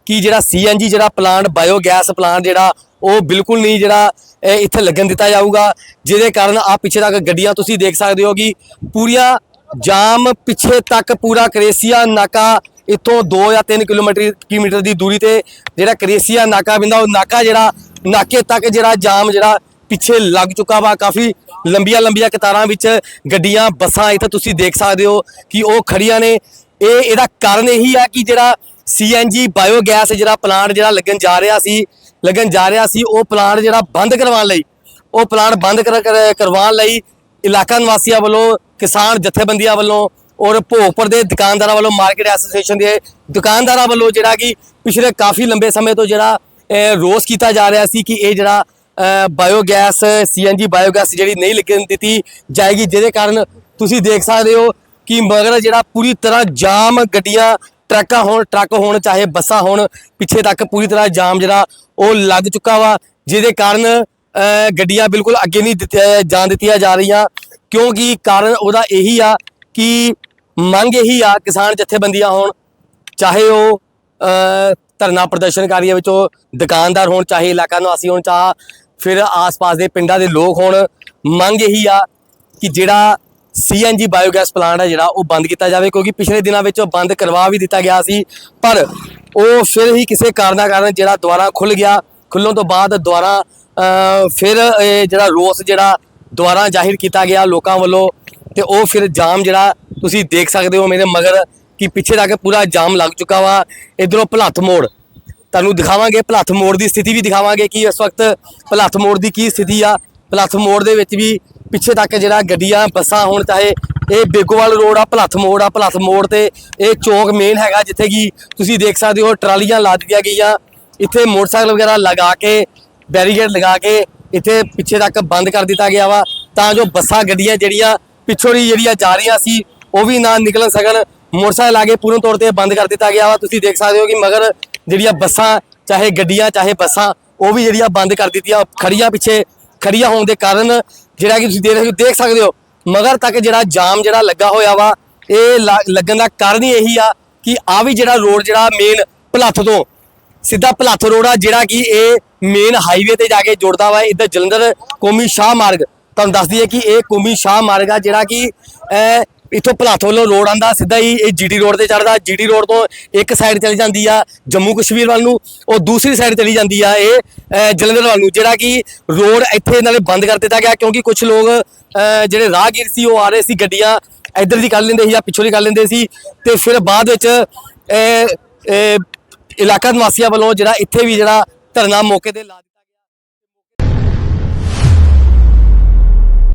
ਕਿ ਜਿਹੜਾ ਸੀਐਨਜੀ ਜਿਹੜਾ ਪਲਾਂਟ ਬਾਇਓਗੈਸ ਪਲਾਂਟ ਜਿਹੜਾ, ਉਹ ਬਿਲਕੁਲ ਨਹੀਂ ਜਿਹੜਾ ਇੱਥੇ ਲੱਗਣ ਦਿੱਤਾ ਜਾਊਗਾ। ਜਿਹਦੇ ਕਾਰਨ ਆ ਪਿੱਛੇ ਤੱਕ ਗੱਡੀਆਂ ਤੁਸੀਂ ਦੇਖ ਸਕਦੇ ਹੋ ਕਿ ਪੂਰੀਆਂ ਜਾਮ ਪਿੱਛੇ ਤੱਕ ਪੂਰਾ ਕਰੇਸੀਆ ਨਾਕਾ ਇੱਥੋਂ 2 ਜਾਂ 3 ਕਿਲੋਮੀਟਰ ਕਿਲੋਮੀਟਰ ਦੀ ਦੂਰੀ ਤੇ ਜਿਹੜਾ ਕਰੇਸੀਆ ਨਾਕਾ ਬਿੰਦਾ, ਉਹ ਨਾਕਾ ਜਿਹੜਾ, ਨਾਕੇ ਤੱਕ ਜਿਹੜਾ ਜਾਮ ਜਿਹੜਾ ਪਿੱਛੇ ਲੱਗ ਚੁੱਕਾ ਵਾ। ਕਾਫੀ ਲੰਬੀਆਂ ਲੰਬੀਆਂ ਕਤਾਰਾਂ ਵਿੱਚ ਗੱਡੀਆਂ ਬੱਸਾਂ ਇੱਥੇ ਤੁਸੀਂ ਦੇਖ ਸਕਦੇ ਹੋ ਕਿ ਉਹ ਖੜੀਆਂ ਨੇ। ਇਹ ਇਹਦਾ ਕਾਰਨ ਇਹੀ ਆ ਕਿ ਜਿਹੜਾ ਸੀਐਨਜੀ ਬਾਇਓਗੈਸ ਜਿਹੜਾ ਪਲਾਂਟ ਜਿਹੜਾ ਲੱਗਣ ਜਾ ਰਿਹਾ ਸੀ ਲੱਗਣ ਜਾ ਰਿਹਾ ਸੀ ਉਹ ਪਲਾਂਟ ਜਿਹੜਾ ਬੰਦ ਕਰਵਾਉਣ ਲਈ ਉਹ ਪਲਾਂਟ ਬੰਦ ਕਰਵਾਉਣ ਲਈ ਇਲਾਕਾ ਨਿਵਾਸੀਆਂ ਵੱਲੋਂ ਕਿਸਾਨ ਜਥੇਬੰਦੀਆਂ ਵੱਲੋਂ ਔਰ ਭੋਗਪੁਰ ਦੇ ਦੁਕਾਨਦਾਰਾਂ ਵੱਲੋਂ ਮਾਰਕੀਟ ਐਸੋਸੀਏਸ਼ਨ ਦੇ ਦੁਕਾਨਦਾਰਾਂ ਵੱਲੋਂ ਜਿਹੜਾ ਕਿ ਪਿਛਲੇ ਕਾਫੀ ਲੰਬੇ ਸਮੇਂ ਤੋਂ ਜਿਹੜਾ ਅਹ, ਰੋਸ ਕੀਤਾ ਜਾ ਰਿਹਾ ਸੀ ਕਿ ਇਹ ਜਿਹੜਾ ਬਾਇਓਗੈਸ ਸੀਐਨਜੀ ਬਾਇਓਗੈਸ ਜਿਹੜੀ ਨਹੀਂ ਲਿਖਣ ਦਿੱਤੀ ਜਾਏਗੀ ਜਿਹਦੇ ਕਾਰਨ ਤੁਸੀਂ ਦੇਖ ਸਕਦੇ ਹੋ ਕਿ ਮਗਰ ਜਿਹੜਾ ਪੂਰੀ ਤਰ੍ਹਾਂ ਜਾਮ ਗੱਡੀਆਂ ਟਰੱਕਾਂ ਹੋਣ ਟਰੱਕ ਹੋਣ ਚਾਹੇ ਬੱਸਾਂ ਹੋਣ ਪਿੱਛੇ ਤੱਕ ਪੂਰੀ ਤਰ੍ਹਾਂ ਜਾਮ ਜਿਹੜਾ ਉਹ ਲੱਗ ਚੁੱਕਾ ਵਾ ਜਿਹਦੇ ਕਾਰਨ ਗੱਡੀਆਂ ਬਿਲਕੁਲ ਅੱਗੇ ਨਹੀਂ ਦਿੱਤੀਆਂ ਜਾਣ ਦਿੱਤੀਆਂ ਜਾ ਰਹੀਆਂ। ਕਿਉਂਕਿ ਕਾਰਨ ਉਹਦਾ ਇਹੀ ਆ ਕਿ ਮੰਗ ਇਹੀ ਆ ਕਿਸਾਨ ਜਥੇਬੰਦੀਆਂ ਹੋਣ ਚਾਹੇ ਉਹ ਅਹ, ਧਰਨਾ ਪ੍ਰਦਰਸ਼ਨਕਾਰੀਆਂ ਵਿੱਚੋਂ ਦੁਕਾਨਦਾਰ ਹੋਣ ਚਾਹੇ ਇਲਾਕਾ ਨਿਵਾਸੀ ਹੋਣ ਚਾਹ ਫਿਰ ਆਸ-ਪਾਸ ਦੇ ਪਿੰਡਾਂ ਦੇ ਲੋਕ ਹੋਣ, ਮੰਗ ਇਹੀ ਆ ਕਿ ਜਿਹੜਾ ਸੀਐਨਜੀ ਬਾਇਓਗੈਸ ਪਲਾਂਟ ਹੈ ਜਿਹੜਾ ਉਹ ਬੰਦ ਕੀਤਾ ਜਾਵੇ, ਕਿਉਂਕਿ ਪਿਛਲੇ ਦਿਨਾਂ ਵਿੱਚ ਉਹ ਬੰਦ ਕਰਵਾ ਵੀ ਦਿੱਤਾ ਗਿਆ ਸੀ, ਪਰ ਉਹ ਫਿਰ ਹੀ ਕਿਸੇ ਕਾਰਨਾਂ ਕਾਰਨ ਜਿਹੜਾ ਦੁਬਾਰਾ ਖੁੱਲ ਗਿਆ ਖੁੱਲਣ ਤੋਂ ਬਾਅਦ ਦੁਬਾਰਾ ਫਿਰ ਇਹ ਜਿਹੜਾ ਰੋਸ ਜਿਹੜਾ ਦੁਬਾਰਾ ਜ਼ਾਹਿਰ ਕੀਤਾ ਗਿਆ ਲੋਕਾਂ ਵੱਲੋਂ, ਤੇ ਉਹ ਫਿਰ ਜਾਮ ਜਿਹੜਾ ਤੁਸੀਂ ਦੇਖ ਸਕਦੇ ਹੋ ਮੇਰੇ ਮਗਰ, ਕਿ ਪਿੱਛੇ ਤੱਕ ਪੂਰਾ ਜਾਮ ਲੱਗ ਚੁੱਕਾ ਵਾ, ਇਧਰੋਂ ਭਲੱਥ ਮੋੜ। ਤੁਹਾਨੂੰ ਦਿਖਾਵਾਂਗੇ ਭਲੱਥ ਮੋੜ ਦੀ ਸਥਿਤੀ ਵੀ ਦਿਖਾਵਾਂਗੇ ਕਿ ਇਸ ਵਕਤ ਭਲੱਥ ਮੋੜ ਦੀ ਕੀ ਸਥਿਤੀ ਆ। ਭਲੱਥ ਮੋੜ ਦੇ ਵਿੱਚ ਵੀ ਪਿੱਛੇ ਤੱਕ ਜਿਹੜਾ ਗੱਡੀਆਂ, ਬੱਸਾਂ ਹੋਣ ਚਾਹੇ ਇਹ ਬੇਗੋਵਾਲ ਰੋਡ ਆ ਭਲੱਥ ਮੋੜ ਆ ਭਲੱਥ ਮੋੜ ਤੇ ਇਹ ਚੌਕ ਮੇਨ ਹੈਗਾ ਜਿੱਥੇ ਕਿ ਤੁਸੀਂ ਦੇਖ ਸਕਦੇ ਹੋ ਟਰਾਲੀਆਂ ਲਾ ਦਿੱਤੀਆਂ ਗਈਆਂ। ਇੱਥੇ ਮੋਟਰਸਾਈਕਲ ਵਗੈਰਾ ਲਗਾ ਕੇ, ਬੈਰੀਕੇਡ ਲਗਾ ਕੇ ਇੱਥੇ ਪਿੱਛੇ ਤੱਕ ਬੰਦ ਕਰ ਦਿੱਤਾ ਗਿਆ ਵਾ। ਤਾਂ ਜੋ ਬੱਸਾਂ, ਗੱਡੀਆਂ ਜਿਹੜੀਆਂ ਪਿੱਛੋਂ ਦੀ ਜਿਹੜੀਆਂ ਜਾ ਰਹੀਆਂ ਸੀ, ਉਹ ਵੀ ਨਾ ਨਿਕਲ ਸਕਣ। ਮੋਟਰਸਾਈਕਲ ਲਾ ਕੇ ਪੂਰਨ ਤੌਰ ਤੇ ਬੰਦ ਕਰ ਦਿੱਤਾ ਗਿਆ ਵਾ। ਤੁਸੀਂ ਦੇਖ ਸਕਦੇ ਹੋ ਕਿ ਮਗਰ ਜਿਹੜੀਆਂ ਬੱਸਾਂ, ਚਾਹੇ ਗੱਡੀਆਂ, ਚਾਹੇ ਬੱਸਾਂ, ਉਹ ਵੀ ਜਿਹੜੀਆਂ ਬੰਦ ਕਰ ਦਿੱਤੀਆਂ ਖੜੀਆਂ ਪਿੱਛੇ ਖੜੀਆਂ ਹੋਣ ਦੇ ਕਾਰਨ ਜਿਹੜਾ ਕਿ ਤੁਸੀਂ ਦੇਖ ਦੇਖ ਸਕਦੇ ਹੋ, ਮਗਰ ਤੱਕ ਜਿਹੜਾ ਜਾਮ ਜਿਹੜਾ ਲੱਗਾ ਹੋਇਆ ਵਾ, ਇਹ ਲਾ- ਲੱਗਣ ਦਾ ਕਾਰਨ ਹੀ ਇਹੀ ਆ ਕਿ ਆ ਵੀ ਜਿਹੜਾ ਰੋਡ ਜਿਹੜਾ ਮੇਨ ਭਲੱਥ ਤੋਂ, ਸਿੱਧਾ ਭਲੱਥ ਰੋਡ ਆ, ਜਿਹੜਾ ਕਿ ਇਹ ਮੇਨ ਹਾਈਵੇ ਤੇ ਜਾ ਕੇ ਜੁੜਦਾ ਵਾ, ਇੱਧਰ ਜਲੰਧਰ ਕੌਮੀ ਸ਼ਾਹ ਮਾਰਗ। ਤੁਹਾਨੂੰ ਦੱਸ ਦਈਏ ਕਿ ਇਹ ਕੌਮੀ ਸ਼ਾਹ ਮਾਰਗ ਆ, ਜਿਹੜਾ ਕਿ ਇੱਥੋਂ ਭਲਾਥ ਵੱਲੋਂ ਰੋਡ ਆਂਦਾ ਸਿੱਧਾ ਹੀ ਇਹ ਜੀਟੀ ਰੋਡ ਤੇ ਚੜਦਾ ਜੀਟੀ ਰੋਡ ਤੋਂ ਇੱਕ ਸਾਈਡ ਚਲੀ ਜਾਂਦੀ ਆ ਜੰਮੂ ਕਸ਼ਮੀਰ ਵੱਲ ਨੂੰ, ਉਹ ਦੂਸਰੀ ਸਾਈਡ ਚਲੀ ਜਾਂਦੀ ਆ ਇਹ ਜਲੰਧਰ ਵੱਲ ਨੂੰ, ਜਿਹੜਾ ਕਿ ਰੋਡ ਇੱਥੇ ਇਹਨਾਂ ਨੇ ਬੰਦ ਕਰ ਦਿੱਤਾ ਗਿਆ, ਕਿਉਂਕਿ ਕੁਝ ਲੋਕ ਜਿਹੜੇ ਰਾਹਗੀਰ ਸੀ, ਉਹ ਆ ਰਹੇ ਸੀ ਗੱਡੀਆਂ, ਇੱਧਰ ਦੀ ਕਰ ਲੈਂਦੇ ਸੀ ਜਾਂ ਪਿੱਛੋਂ ਦੀ ਕਰ ਲੈਂਦੇ ਸੀ, ਤੇ ਫਿਰ ਬਾਅਦ ਵਿੱਚ ਇਲਾਕਾ ਨਿਵਾਸੀਆਂ ਵੱਲੋਂ ਜਿਹੜਾ ਇੱਥੇ ਵੀ ਜਿਹੜਾ ਧਰਨਾ ਮੌਕੇ ਤੇ ਲਾ